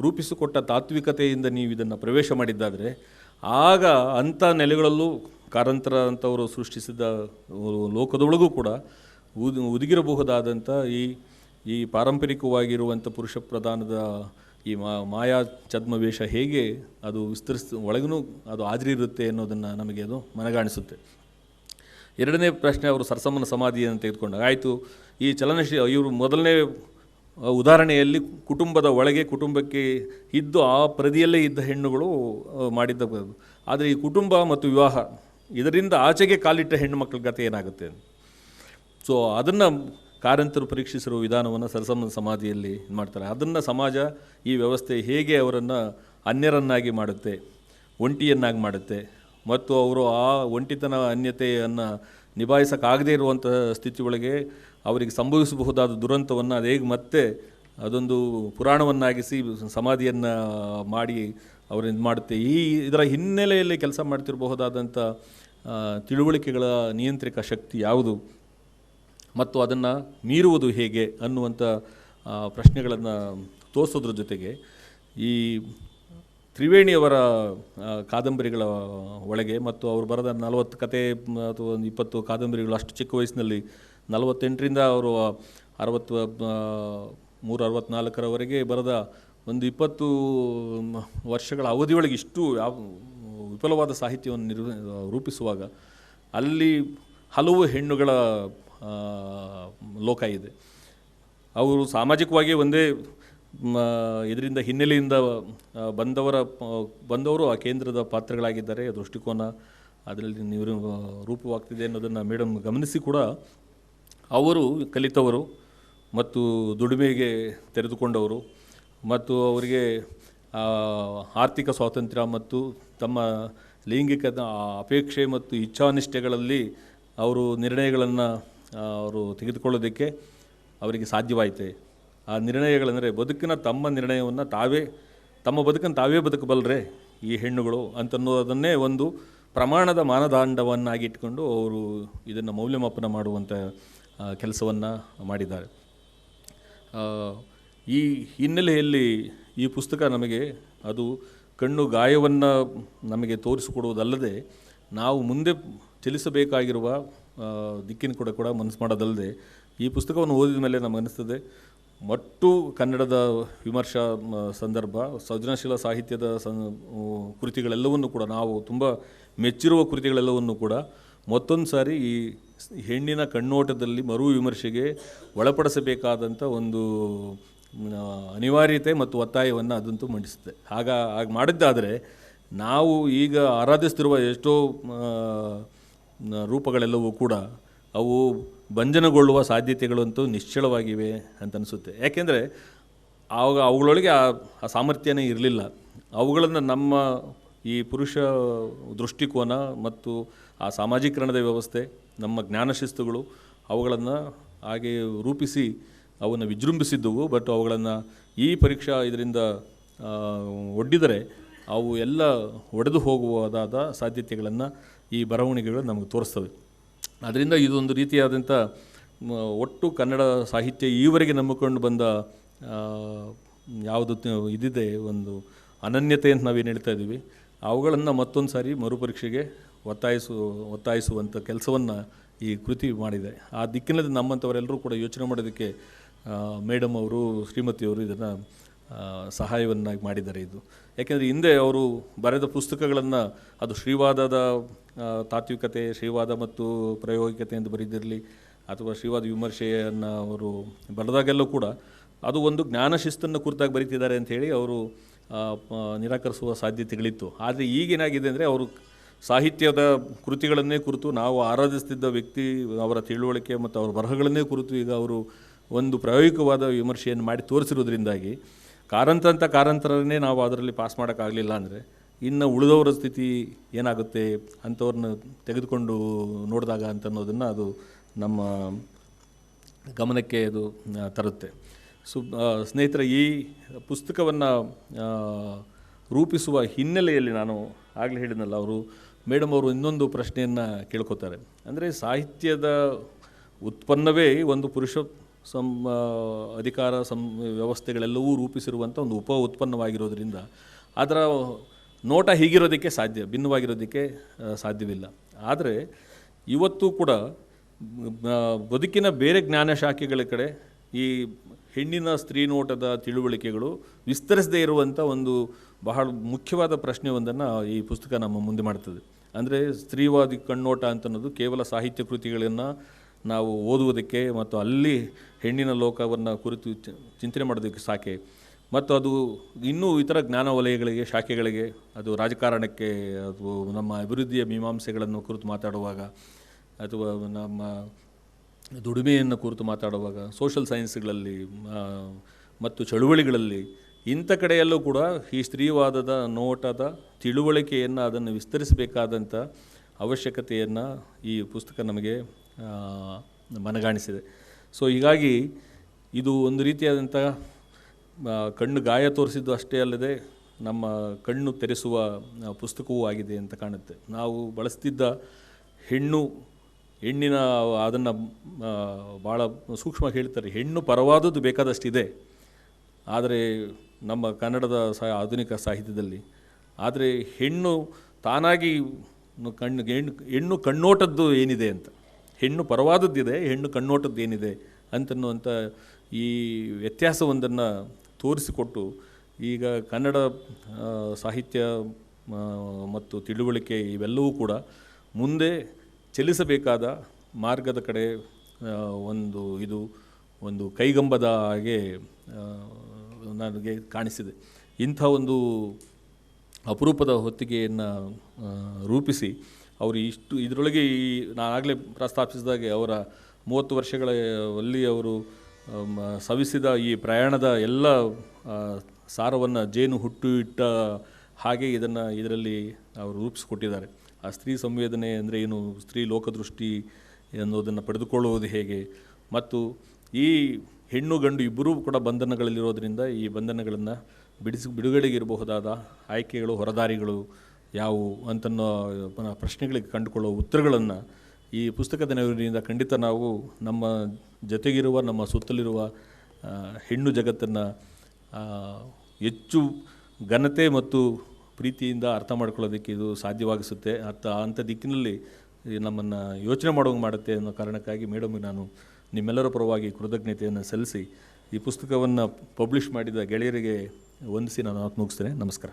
Speaker 1: ರೂಪಿಸಿಕೊಟ್ಟ ತಾತ್ವಿಕತೆಯಿಂದ ನೀವು ಇದನ್ನು ಪ್ರವೇಶ ಮಾಡಿದ್ದಾದರೆ, ಆಗ ಅಂಥ ನೆಲೆಗಳಲ್ಲೂ ಕಾರಂತರ ಅಂತವರು ಸೃಷ್ಟಿಸಿದ ಲೋಕದೊಳಗೂ ಕೂಡ ಉದ್ ಉದುಗಿರಬಹುದಾದಂಥ ಈ ಈ ಪಾರಂಪರಿಕವಾಗಿರುವಂಥ ಪುರುಷ ಪ್ರಧಾನದ ಈ ಮಾಯಾ ಛದ್ಮವೇಷ ಹೇಗೆ ಅದು ವಿಸ್ತರಿಸ್ ಒಳಗೂ ಅದು ಹಾಜರಿರುತ್ತೆ ಅನ್ನೋದನ್ನು ನಮಗೆ ಅದು ಮನಗಾಣಿಸುತ್ತೆ. ಎರಡನೇ ಪ್ರಶ್ನೆ ಅವರು ಸರಸಮ್ಮನ ಸಮಾಧಿಯನ್ನು ತೆಗೆದುಕೊಂಡಾಗ, ಆಯಿತು, ಈ ಚಲನಶೀಲ ಇವರು ಮೊದಲನೇ ಉದಾಹರಣೆಯಲ್ಲಿ ಕುಟುಂಬದ ಒಳಗೆ ಕುಟುಂಬಕ್ಕೆ ಇದ್ದು ಆ ಪ್ರದಿಯಲ್ಲೇ ಇದ್ದ ಹೆಣ್ಣುಗಳು ಮಾಡಿದ್ದ ಆದರೆ ಈ ಕುಟುಂಬ ಮತ್ತು ವಿವಾಹ ಇದರಿಂದ ಆಚೆಗೆ ಕಾಲಿಟ್ಟ ಹೆಣ್ಣು ಮಕ್ಕಳ ಕಥೆ ಏನಾಗುತ್ತೆ? ಸೊ ಅದನ್ನು ಕಾರ್ಯಂತರು ಪರೀಕ್ಷಿಸಿರುವ ವಿಧಾನವನ್ನು ಸರಸಮ್ಮನ ಸಮಾಧಿಯಲ್ಲಿ ಮಾಡ್ತಾರೆ. ಅದನ್ನು ಸಮಾಜ ಈ ವ್ಯವಸ್ಥೆ ಹೇಗೆ ಅವರನ್ನು ಅನ್ಯರನ್ನಾಗಿ ಮಾಡುತ್ತೆ, ಒಂಟಿಯನ್ನಾಗಿ ಮಾಡುತ್ತೆ, ಮತ್ತು ಅವರು ಆ ಒಂಟಿತನ ಅನ್ಯತೆಯನ್ನು ನಿಭಾಯಿಸೋಕ್ಕಾಗದೇ ಇರುವಂಥ ಸ್ಥಿತಿ ಒಳಗೆ ಅವರಿಗೆ ಸಂಭವಿಸಬಹುದಾದ ದುರಂತವನ್ನು ಅದು ಹೇಗೆ ಮತ್ತೆ ಅದೊಂದು ಪುರಾಣವನ್ನಾಗಿಸಿ ಸಮಾಧಿಯನ್ನು ಮಾಡಿ ಅವರು ಇದು ಮಾಡುತ್ತೆ. ಈ ಇದರ ಹಿನ್ನೆಲೆಯಲ್ಲಿ ಕೆಲಸ ಮಾಡ್ತಿರಬಹುದಾದಂಥ ತಿಳುವಳಿಕೆಗಳ ನಿಯಂತ್ರಿಕ ಶಕ್ತಿ ಯಾವುದು? ಮತ್ತು ಅದನ್ನು ಮೀರುವುದು ಹೇಗೆ ಅನ್ನುವಂಥ ಪ್ರಶ್ನೆಗಳನ್ನು ತೋರಿಸೋದ್ರ ಜೊತೆಗೆ ಈ ತ್ರಿವೇಣಿಯವರ ಕಾದಂಬರಿಗಳ ಒಳಗೆ ಮತ್ತು ಅವರು ಬರೆದ ನಲವತ್ತು ಕತೆ ಅಥವಾ ಒಂದು ಇಪ್ಪತ್ತು ಕಾದಂಬರಿಗಳು ಅಷ್ಟು ಚಿಕ್ಕ ವಯಸ್ಸಿನಲ್ಲಿ ನಲವತ್ತೆಂಟರಿಂದ ಅವರು ಅರವತ್ತು ಮೂರು ಅರವತ್ತ್ನಾಲ್ಕರವರೆಗೆ ಬರೆದ ಒಂದು ಇಪ್ಪತ್ತು ವರ್ಷಗಳ ಅವಧಿಯೊಳಗೆ ಇಷ್ಟು ಯಾವ, ವಿಫಲವಾದ ಸಾಹಿತ್ಯವನ್ನು ರೂಪಿಸುವಾಗ ಅಲ್ಲಿ ಹಲವು ಹೆಣ್ಣುಗಳ ಲೋಕ ಇದೆ. ಅವರು ಸಾಮಾಜಿಕವಾಗಿ ಒಂದೇ ಇದರಿಂದ ಹಿನ್ನೆಲೆಯಿಂದ ಬಂದವರ ಬಂದವರು ಆ ಕೇಂದ್ರದ ಪಾತ್ರಗಳಾಗಿದ್ದಾರೆ. ದೃಷ್ಟಿಕೋನ ಅದರಲ್ಲಿ ನೀವು ರೂಪವಾಗ್ತಿದೆ ಅನ್ನೋದನ್ನು ಮೇಡಮ್ ಗಮನಿಸಿ ಕೂಡ ಅವರು ಕಲಿತವರು ಮತ್ತು ದುಡಿಮೆಗೆ ತೆರೆದುಕೊಂಡವರು ಮತ್ತು ಅವರಿಗೆ ಆರ್ಥಿಕ ಸ್ವಾತಂತ್ರ್ಯ ಮತ್ತು ತಮ್ಮ ಲೈಂಗಿಕ ಅಪೇಕ್ಷೆ ಮತ್ತು ಇಚ್ಛಾನಿಷ್ಠೆಗಳಲ್ಲಿ ಅವರು ನಿರ್ಣಯಗಳನ್ನು ಅವರು ತೆಗೆದುಕೊಳ್ಳೋದಕ್ಕೆ ಅವರಿಗೆ ಸಾಧ್ಯವಾಯಿತೆ. ಆ ನಿರ್ಣಯಗಳೆಂದರೆ ಬದುಕಿನ ತಮ್ಮ ನಿರ್ಣಯವನ್ನು ತಾವೇ, ತಮ್ಮ ಬದುಕನ್ನು ತಾವೇ ಬದುಕಬಲ್ಲರೆ ಈ ಹೆಣ್ಣುಗಳು ಅಂತನ್ನೋದನ್ನೇ ಒಂದು ಪ್ರಮಾಣದ ಮಾನದಂಡವನ್ನಾಗಿ ಇಟ್ಕೊಂಡು ಅವರು ಇದನ್ನು ಮೌಲ್ಯಮಾಪನ ಮಾಡುವಂಥ ಕೆಲಸವನ್ನು ಮಾಡಿದ್ದಾರೆ. ಈ ಹಿನ್ನೆಲೆಯಲ್ಲಿ ಈ ಪುಸ್ತಕ ನಮಗೆ ಅದು ಕಣ್ಣು ಗಾಯವನ್ನು ನಮಗೆ ತೋರಿಸಿಕೊಡುವುದಲ್ಲದೆ ನಾವು ಮುಂದೆ ಚಲಿಸಬೇಕಾಗಿರುವ ದಿಕ್ಕಿನ ಕೂಡ ಕೂಡ ಮನಸ್ಸು ಮಾಡೋದಲ್ಲದೆ ಈ ಪುಸ್ತಕವನ್ನು ಓದಿದ ಮೇಲೆ ನಮಗೆ ಅನಿಸ್ತದೆ ಒಟ್ಟು ಕನ್ನಡದ ವಿಮರ್ಶಾ ಸಂದರ್ಭ, ಸೃಜನಶೀಲ ಸಾಹಿತ್ಯದ ಸಂ ಕೃತಿಗಳೆಲ್ಲವನ್ನು ಕೂಡ ನಾವು ತುಂಬ ಮೆಚ್ಚಿರುವ ಕೃತಿಗಳೆಲ್ಲವನ್ನು ಕೂಡ ಮತ್ತೊಂದು ಸಾರಿ ಈ ಹೆಣ್ಣಿನ ಕಣ್ಣೋಟದಲ್ಲಿ ಮರು ವಿಮರ್ಶೆಗೆ ಒಳಪಡಿಸಬೇಕಾದಂಥ ಒಂದು ಅನಿವಾರ್ಯತೆ ಮತ್ತು ಒತ್ತಾಯವನ್ನು ಅದಂತೂ ಮಂಡಿಸುತ್ತೆ. ಆಗ ಹಾಗೆ ಮಾಡಿದ್ದಾದರೆ ನಾವು ಈಗ ಆರಾಧಿಸ್ತಿರುವ ಎಷ್ಟೋ ರೂಪಗಳೆಲ್ಲವೂ ಕೂಡ ಅವು ಭಂಜನಗೊಳ್ಳುವ ಸಾಧ್ಯತೆಗಳಂತೂ ನಿಶ್ಚಳವಾಗಿವೆ ಅಂತ ಅನಿಸುತ್ತೆ ಯಾಕೆಂದರೆ ಆವಾಗ ಅವುಗಳೊಳಗೆ ಆ ಸಾಮರ್ಥ್ಯನೇ ಇರಲಿಲ್ಲ. ಅವುಗಳನ್ನು ನಮ್ಮ ಈ ಪುರುಷ ದೃಷ್ಟಿಕೋನ ಮತ್ತು ಆ ಸಾಮಾಜೀಕರಣದ ವ್ಯವಸ್ಥೆ, ನಮ್ಮ ಜ್ಞಾನಶಿಸ್ತುಗಳು ಅವುಗಳನ್ನು ಹಾಗೆ ರೂಪಿಸಿ ಅವನ್ನು ವಿಜೃಂಭಿಸಿದ್ದವು. ಬಟ್ ಅವುಗಳನ್ನು ಈ ಪರೀಕ್ಷಾ ಇದರಿಂದ ಒಡ್ಡಿದರೆ ಅವು ಎಲ್ಲ ಒಡೆದು ಹೋಗುವುದಾದ ಸಾಧ್ಯತೆಗಳನ್ನು ಈ ಬರವಣಿಗೆಗಳು ನಮಗೆ ತೋರಿಸ್ತವೆ. ಅದರಿಂದ ಇದೊಂದು ರೀತಿಯಾದಂಥ ಒಟ್ಟು ಕನ್ನಡ ಸಾಹಿತ್ಯ ಈವರೆಗೆ ನಂಬಿಕೊಂಡು ಬಂದ ಯಾವುದು ಇದಿದೆ, ಒಂದು ಅನನ್ಯತೆ ಅಂತ ನಾವೇನು ಹೇಳ್ತಾ ಇದ್ದೀವಿ, ಅವುಗಳನ್ನು ಮತ್ತೊಂದು ಸಾರಿ ಮರುಪರೀಕ್ಷೆಗೆ ಒತ್ತಾಯಿಸು ಒತ್ತಾಯಿಸುವಂಥ ಕೆಲಸವನ್ನು ಈ ಕೃತಿ ಮಾಡಿದೆ. ಆ ದಿಕ್ಕಿನಲ್ಲಿ ನಮ್ಮಂಥವರೆಲ್ಲರೂ ಕೂಡ ಯೋಚನೆ ಮಾಡೋದಕ್ಕೆ ಮೇಡಮ್ ಅವರು ಶ್ರೀಮತಿಯವರು ಇದನ್ನು ಸಹಾಯವನ್ನಾಗಿ ಮಾಡಿದ್ದಾರೆ ಇದು. ಯಾಕೆಂದರೆ ಹಿಂದೆ ಅವರು ಬರೆದ ಪುಸ್ತಕಗಳನ್ನು ಅದು ಶ್ರೀವಾದದ ತಾತ್ವಿಕತೆ, ಶ್ರೀವಾದ ಮತ್ತು ಪ್ರಾಯೋಗಿಕತೆ ಎಂದು ಬರೆದಿರಲಿ ಅಥವಾ ಶ್ರೀವಾದ ವಿಮರ್ಶೆಯನ್ನು ಅವರು ಬರೆದಾಗೆಲ್ಲ ಕೂಡ ಅದು ಒಂದು ಜ್ಞಾನ ಶಿಸ್ತನ್ನು ಕುರಿತಾಗಿ ಬರೀತಿದ್ದಾರೆ ಅಂಥೇಳಿ ಅವರು ನಿರಾಕರಿಸುವ ಸಾಧ್ಯತೆಗಳಿತ್ತು. ಆದರೆ ಈಗೇನಾಗಿದೆ ಅಂದರೆ ಅವರು ಸಾಹಿತ್ಯದ ಕೃತಿಗಳನ್ನೇ ಕುರಿತು ನಾವು ಆರಾಧಿಸ್ತಿದ್ದ ವ್ಯಕ್ತಿ, ಅವರ ತಿಳುವಳಿಕೆ ಮತ್ತು ಅವರ ಬರಹಗಳನ್ನೇ ಕುರಿತು ಈಗ ಅವರು ಒಂದು ಪ್ರಾಯೋಗಿಕವಾದ ವಿಮರ್ಶೆಯನ್ನು ಮಾಡಿ ತೋರಿಸಿರೋದ್ರಿಂದಾಗಿ ಕಾರಂತಂತ ಕಾರಂತರನ್ನೇ ನಾವು ಅದರಲ್ಲಿ ಪಾಸ್ ಮಾಡೋಕ್ಕಾಗಲಿಲ್ಲ ಅಂದರೆ ಇನ್ನು ಉಳಿದವರ ಸ್ಥಿತಿ ಏನಾಗುತ್ತೆ ಅಂಥವ್ರನ್ನ ತೆಗೆದುಕೊಂಡು ನೋಡಿದಾಗ ಅಂತ ಅನ್ನೋದನ್ನು ಅದು ನಮ್ಮ ಗಮನಕ್ಕೆ ಅದು ತರುತ್ತೆ. ಸು ಸ್ನೇಹಿತರೆ, ಈ ಪುಸ್ತಕವನ್ನು ರೂಪಿಸುವ ಹಿನ್ನೆಲೆಯಲ್ಲಿ ನಾನು ಆಗಲೇ ಹೇಳಿದ್ನಲ್ಲ, ಅವರು ಮೇಡಮ್ ಅವರು ಇನ್ನೊಂದು ಪ್ರಶ್ನೆಯನ್ನು ಕೇಳ್ಕೊತಾರೆ. ಅಂದರೆ ಸಾಹಿತ್ಯದ ಉತ್ಪನ್ನವೇ ಒಂದು ಪುರುಷ ಸಂ ಅಧಿಕಾರ ಸಂ ವ್ಯವಸ್ಥೆಗಳೆಲ್ಲವೂ ರೂಪಿಸಿರುವಂಥ ಒಂದು ಉಪ ಉತ್ಪನ್ನವಾಗಿರೋದ್ರಿಂದ ಅದರ ನೋಟ ಹೀಗಿರೋದಕ್ಕೆ ಸಾಧ್ಯ, ಭಿನ್ನವಾಗಿರೋದಕ್ಕೆ ಸಾಧ್ಯವಿಲ್ಲ. ಆದರೆ ಇವತ್ತು ಕೂಡ ಬದುಕಿನ ಬೇರೆ ಜ್ಞಾನ ಶಾಖೆಗಳ ಕಡೆ ಈ ಹೆಣ್ಣಿನ ಸ್ತ್ರೀ ನೋಟದ ತಿಳುವಳಿಕೆಗಳು ವಿಸ್ತರಿಸದೇ ಇರುವಂಥ ಒಂದು ಬಹಳ ಮುಖ್ಯವಾದ ಪ್ರಶ್ನೆಯೊಂದನ್ನು ಈ ಪುಸ್ತಕ ನಮ್ಮ ಮುಂದೆ ಮಾಡ್ತದೆ. ಅಂದರೆ ಸ್ತ್ರೀವಾದಿ ಕಣ್ಣೋಟ ಅಂತ ಅನ್ನೋದು ಕೇವಲ ಸಾಹಿತ್ಯ ಕೃತಿಗಳನ್ನು ನಾವು ಓದುವುದಕ್ಕೆ ಮತ್ತು ಅಲ್ಲಿ ಹೆಣ್ಣಿನ ಲೋಕವನ್ನು ಕುರಿತು ಚಿಂತನೆ ಮಾಡೋದಕ್ಕೆ ಸಾಕೆ. ಮತ್ತು ಅದು ಇನ್ನೂ ಇತರ ಜ್ಞಾನ ವಲಯಗಳಿಗೆ, ಶಾಖೆಗಳಿಗೆ, ಅದು ರಾಜಕಾರಣಕ್ಕೆ ಅಥವಾ ನಮ್ಮ ಅಭಿವೃದ್ಧಿಯ ಮೀಮಾಂಸೆಗಳನ್ನು ಕುರಿತು ಮಾತಾಡುವಾಗ, ಅಥವಾ ನಮ್ಮ ದುಡಿಮೆಯನ್ನು ಕುರಿತು ಮಾತಾಡುವಾಗ ಸೋಷಲ್ ಸೈನ್ಸ್ಗಳಲ್ಲಿ ಮತ್ತು ಚಳುವಳಿಗಳಲ್ಲಿ, ಇಂಥ ಕಡೆಯಲ್ಲೂ ಕೂಡ ಈ ಸ್ತ್ರೀವಾದದ ನೋಟದ ತಿಳುವಳಿಕೆಯನ್ನು ಅದನ್ನು ವಿಸ್ತರಿಸಬೇಕಾದಂಥ ಅವಶ್ಯಕತೆಯನ್ನು ಈ ಪುಸ್ತಕ ನಮಗೆ ಮನಗಾಣಿಸಿದೆ. ಸೊ ಹೀಗಾಗಿ ಇದು ಒಂದು ರೀತಿಯಾದಂಥ ಕಣ್ಣು ಗಾಯ ತೋರಿಸಿದ್ದು ಅಷ್ಟೇ ಅಲ್ಲದೆ ನಮ್ಮ ಕಣ್ಣು ತೆರೆಸುವ ಪುಸ್ತಕವೂ ಆಗಿದೆ ಅಂತ ಕಾಣುತ್ತೆ. ನಾವು ಬಳಸ್ತಿದ್ದ ಹೆಣ್ಣು, ಹೆಣ್ಣಿನ ಅದನ್ನು ಭಾಳ ಸೂಕ್ಷ್ಮ ಹೇಳ್ತಾರೆ. ಹೆಣ್ಣು ಪರವಾದದ್ದು ಬೇಕಾದಷ್ಟಿದೆ. ಆದರೆ ನಮ್ಮ ಕನ್ನಡದ ಸಾ, ಆಧುನಿಕ ಸಾಹಿತ್ಯದಲ್ಲಿ, ಆದರೆ ಹೆಣ್ಣು ತಾನಾಗಿ ಕಣ್ಣು ಹೆಣ್ಣು ಕಣ್ಣೋಟದ್ದು ಏನಿದೆ ಅಂತ. ಹೆಣ್ಣು ಪರವಾದದ್ದಿದೆ, ಹೆಣ್ಣು ಕಣ್ಣೋಟದ್ದೇನಿದೆ ಅಂತನ್ನುವಂಥ ಈ ವ್ಯತ್ಯಾಸವೊಂದನ್ನು ತೋರಿಸಿಕೊಟ್ಟು ಈಗ ಕನ್ನಡ ಸಾಹಿತ್ಯ ಮತ್ತು ತಿಳುವಳಿಕೆ ಇವೆಲ್ಲವೂ ಕೂಡ ಮುಂದೆ ಚಲಿಸಬೇಕಾದ ಮಾರ್ಗದ ಕಡೆ ಒಂದು ಇದು, ಒಂದು ಕೈಗಂಬದ ಹಾಗೆ ನನಗೆ ಕಾಣಿಸಿದೆ. ಇಂಥ ಒಂದು ಅಪರೂಪದ ಹೊತ್ತಿಗೆಯನ್ನು ರೂಪಿಸಿ ಅವರು ಇಷ್ಟು ಇದರೊಳಗೆ ಈ ನಾನಾಗಲೇ ಪ್ರಸ್ತಾಪಿಸಿದಾಗೆ ಅವರ ಮೂವತ್ತು ವರ್ಷಗಳ ಅಲ್ಲಿ ಅವರು ಸವಿಸಿದ ಈ ಪ್ರಯಾಣದ ಎಲ್ಲ ಸಾರವನ್ನು ಜೇನು ಹುಟ್ಟು ಇಟ್ಟ ಹಾಗೆ ಇದನ್ನು ಇದರಲ್ಲಿ ಅವರು ರೂಪಿಸಿಕೊಟ್ಟಿದ್ದಾರೆ. ಆ ಸ್ತ್ರೀ ಸಂವೇದನೆ ಅಂದರೆ ಏನು? ಸ್ತ್ರೀ ಲೋಕದೃಷ್ಟಿ ಎನ್ನುವುದನ್ನು ಪಡೆದುಕೊಳ್ಳುವುದು ಹೇಗೆ? ಮತ್ತು ಈ ಹೆಣ್ಣು ಗಂಡು ಇಬ್ಬರೂ ಕೂಡ ಬಂಧನಗಳಲ್ಲಿರೋದರಿಂದ ಈ ಬಂಧನಗಳನ್ನು ಬಿಡಿಸಿ ಬಿಡುಗಡೆಗಿರಬಹುದಾದ ಆಯ್ಕೆಗಳು, ಹೊರದಾರಿಗಳು ಯಾವುವು ಅಂತನ್ನೋ ಪ್ರಶ್ನೆಗಳಿಗೆ ಕಂಡುಕೊಳ್ಳುವ ಉತ್ತರಗಳನ್ನು ಈ ಪುಸ್ತಕದ ನೆರವಿನಿಂದ ಖಂಡಿತ ನಾವು ನಮ್ಮ ಜೊತೆಗಿರುವ, ನಮ್ಮ ಸುತ್ತಲಿರುವ ಹೆಣ್ಣು ಜಗತ್ತನ್ನು ಹೆಚ್ಚು ಘನತೆ ಮತ್ತು ಪ್ರೀತಿಯಿಂದ ಅರ್ಥ ಮಾಡ್ಕೊಳ್ಳೋದಕ್ಕೆ ಇದು ಸಾಧ್ಯವಾಗಿಸುತ್ತೆ. ಅರ್ಥ ಅಂಥ ದಿಕ್ಕಿನಲ್ಲಿ ನಮ್ಮನ್ನು ಯೋಚನೆ ಮಾಡೋಂಗೆ ಮಾಡುತ್ತೆ ಅನ್ನೋ ಕಾರಣಕ್ಕಾಗಿ ಮೇಡಮ್ಗೆ ನಾನು ನಿಮ್ಮೆಲ್ಲರ ಪರವಾಗಿ ಕೃತಜ್ಞತೆಯನ್ನು ಸಲ್ಲಿಸಿ ಈ ಪುಸ್ತಕವನ್ನು ಪಬ್ಲಿಷ್ ಮಾಡಿದ ಗೆಳೆಯರಿಗೆ ವಂದಿಸಿ ನಾನು ಮುಗಿಸ್ತೇನೆ ನಮಸ್ಕಾರ.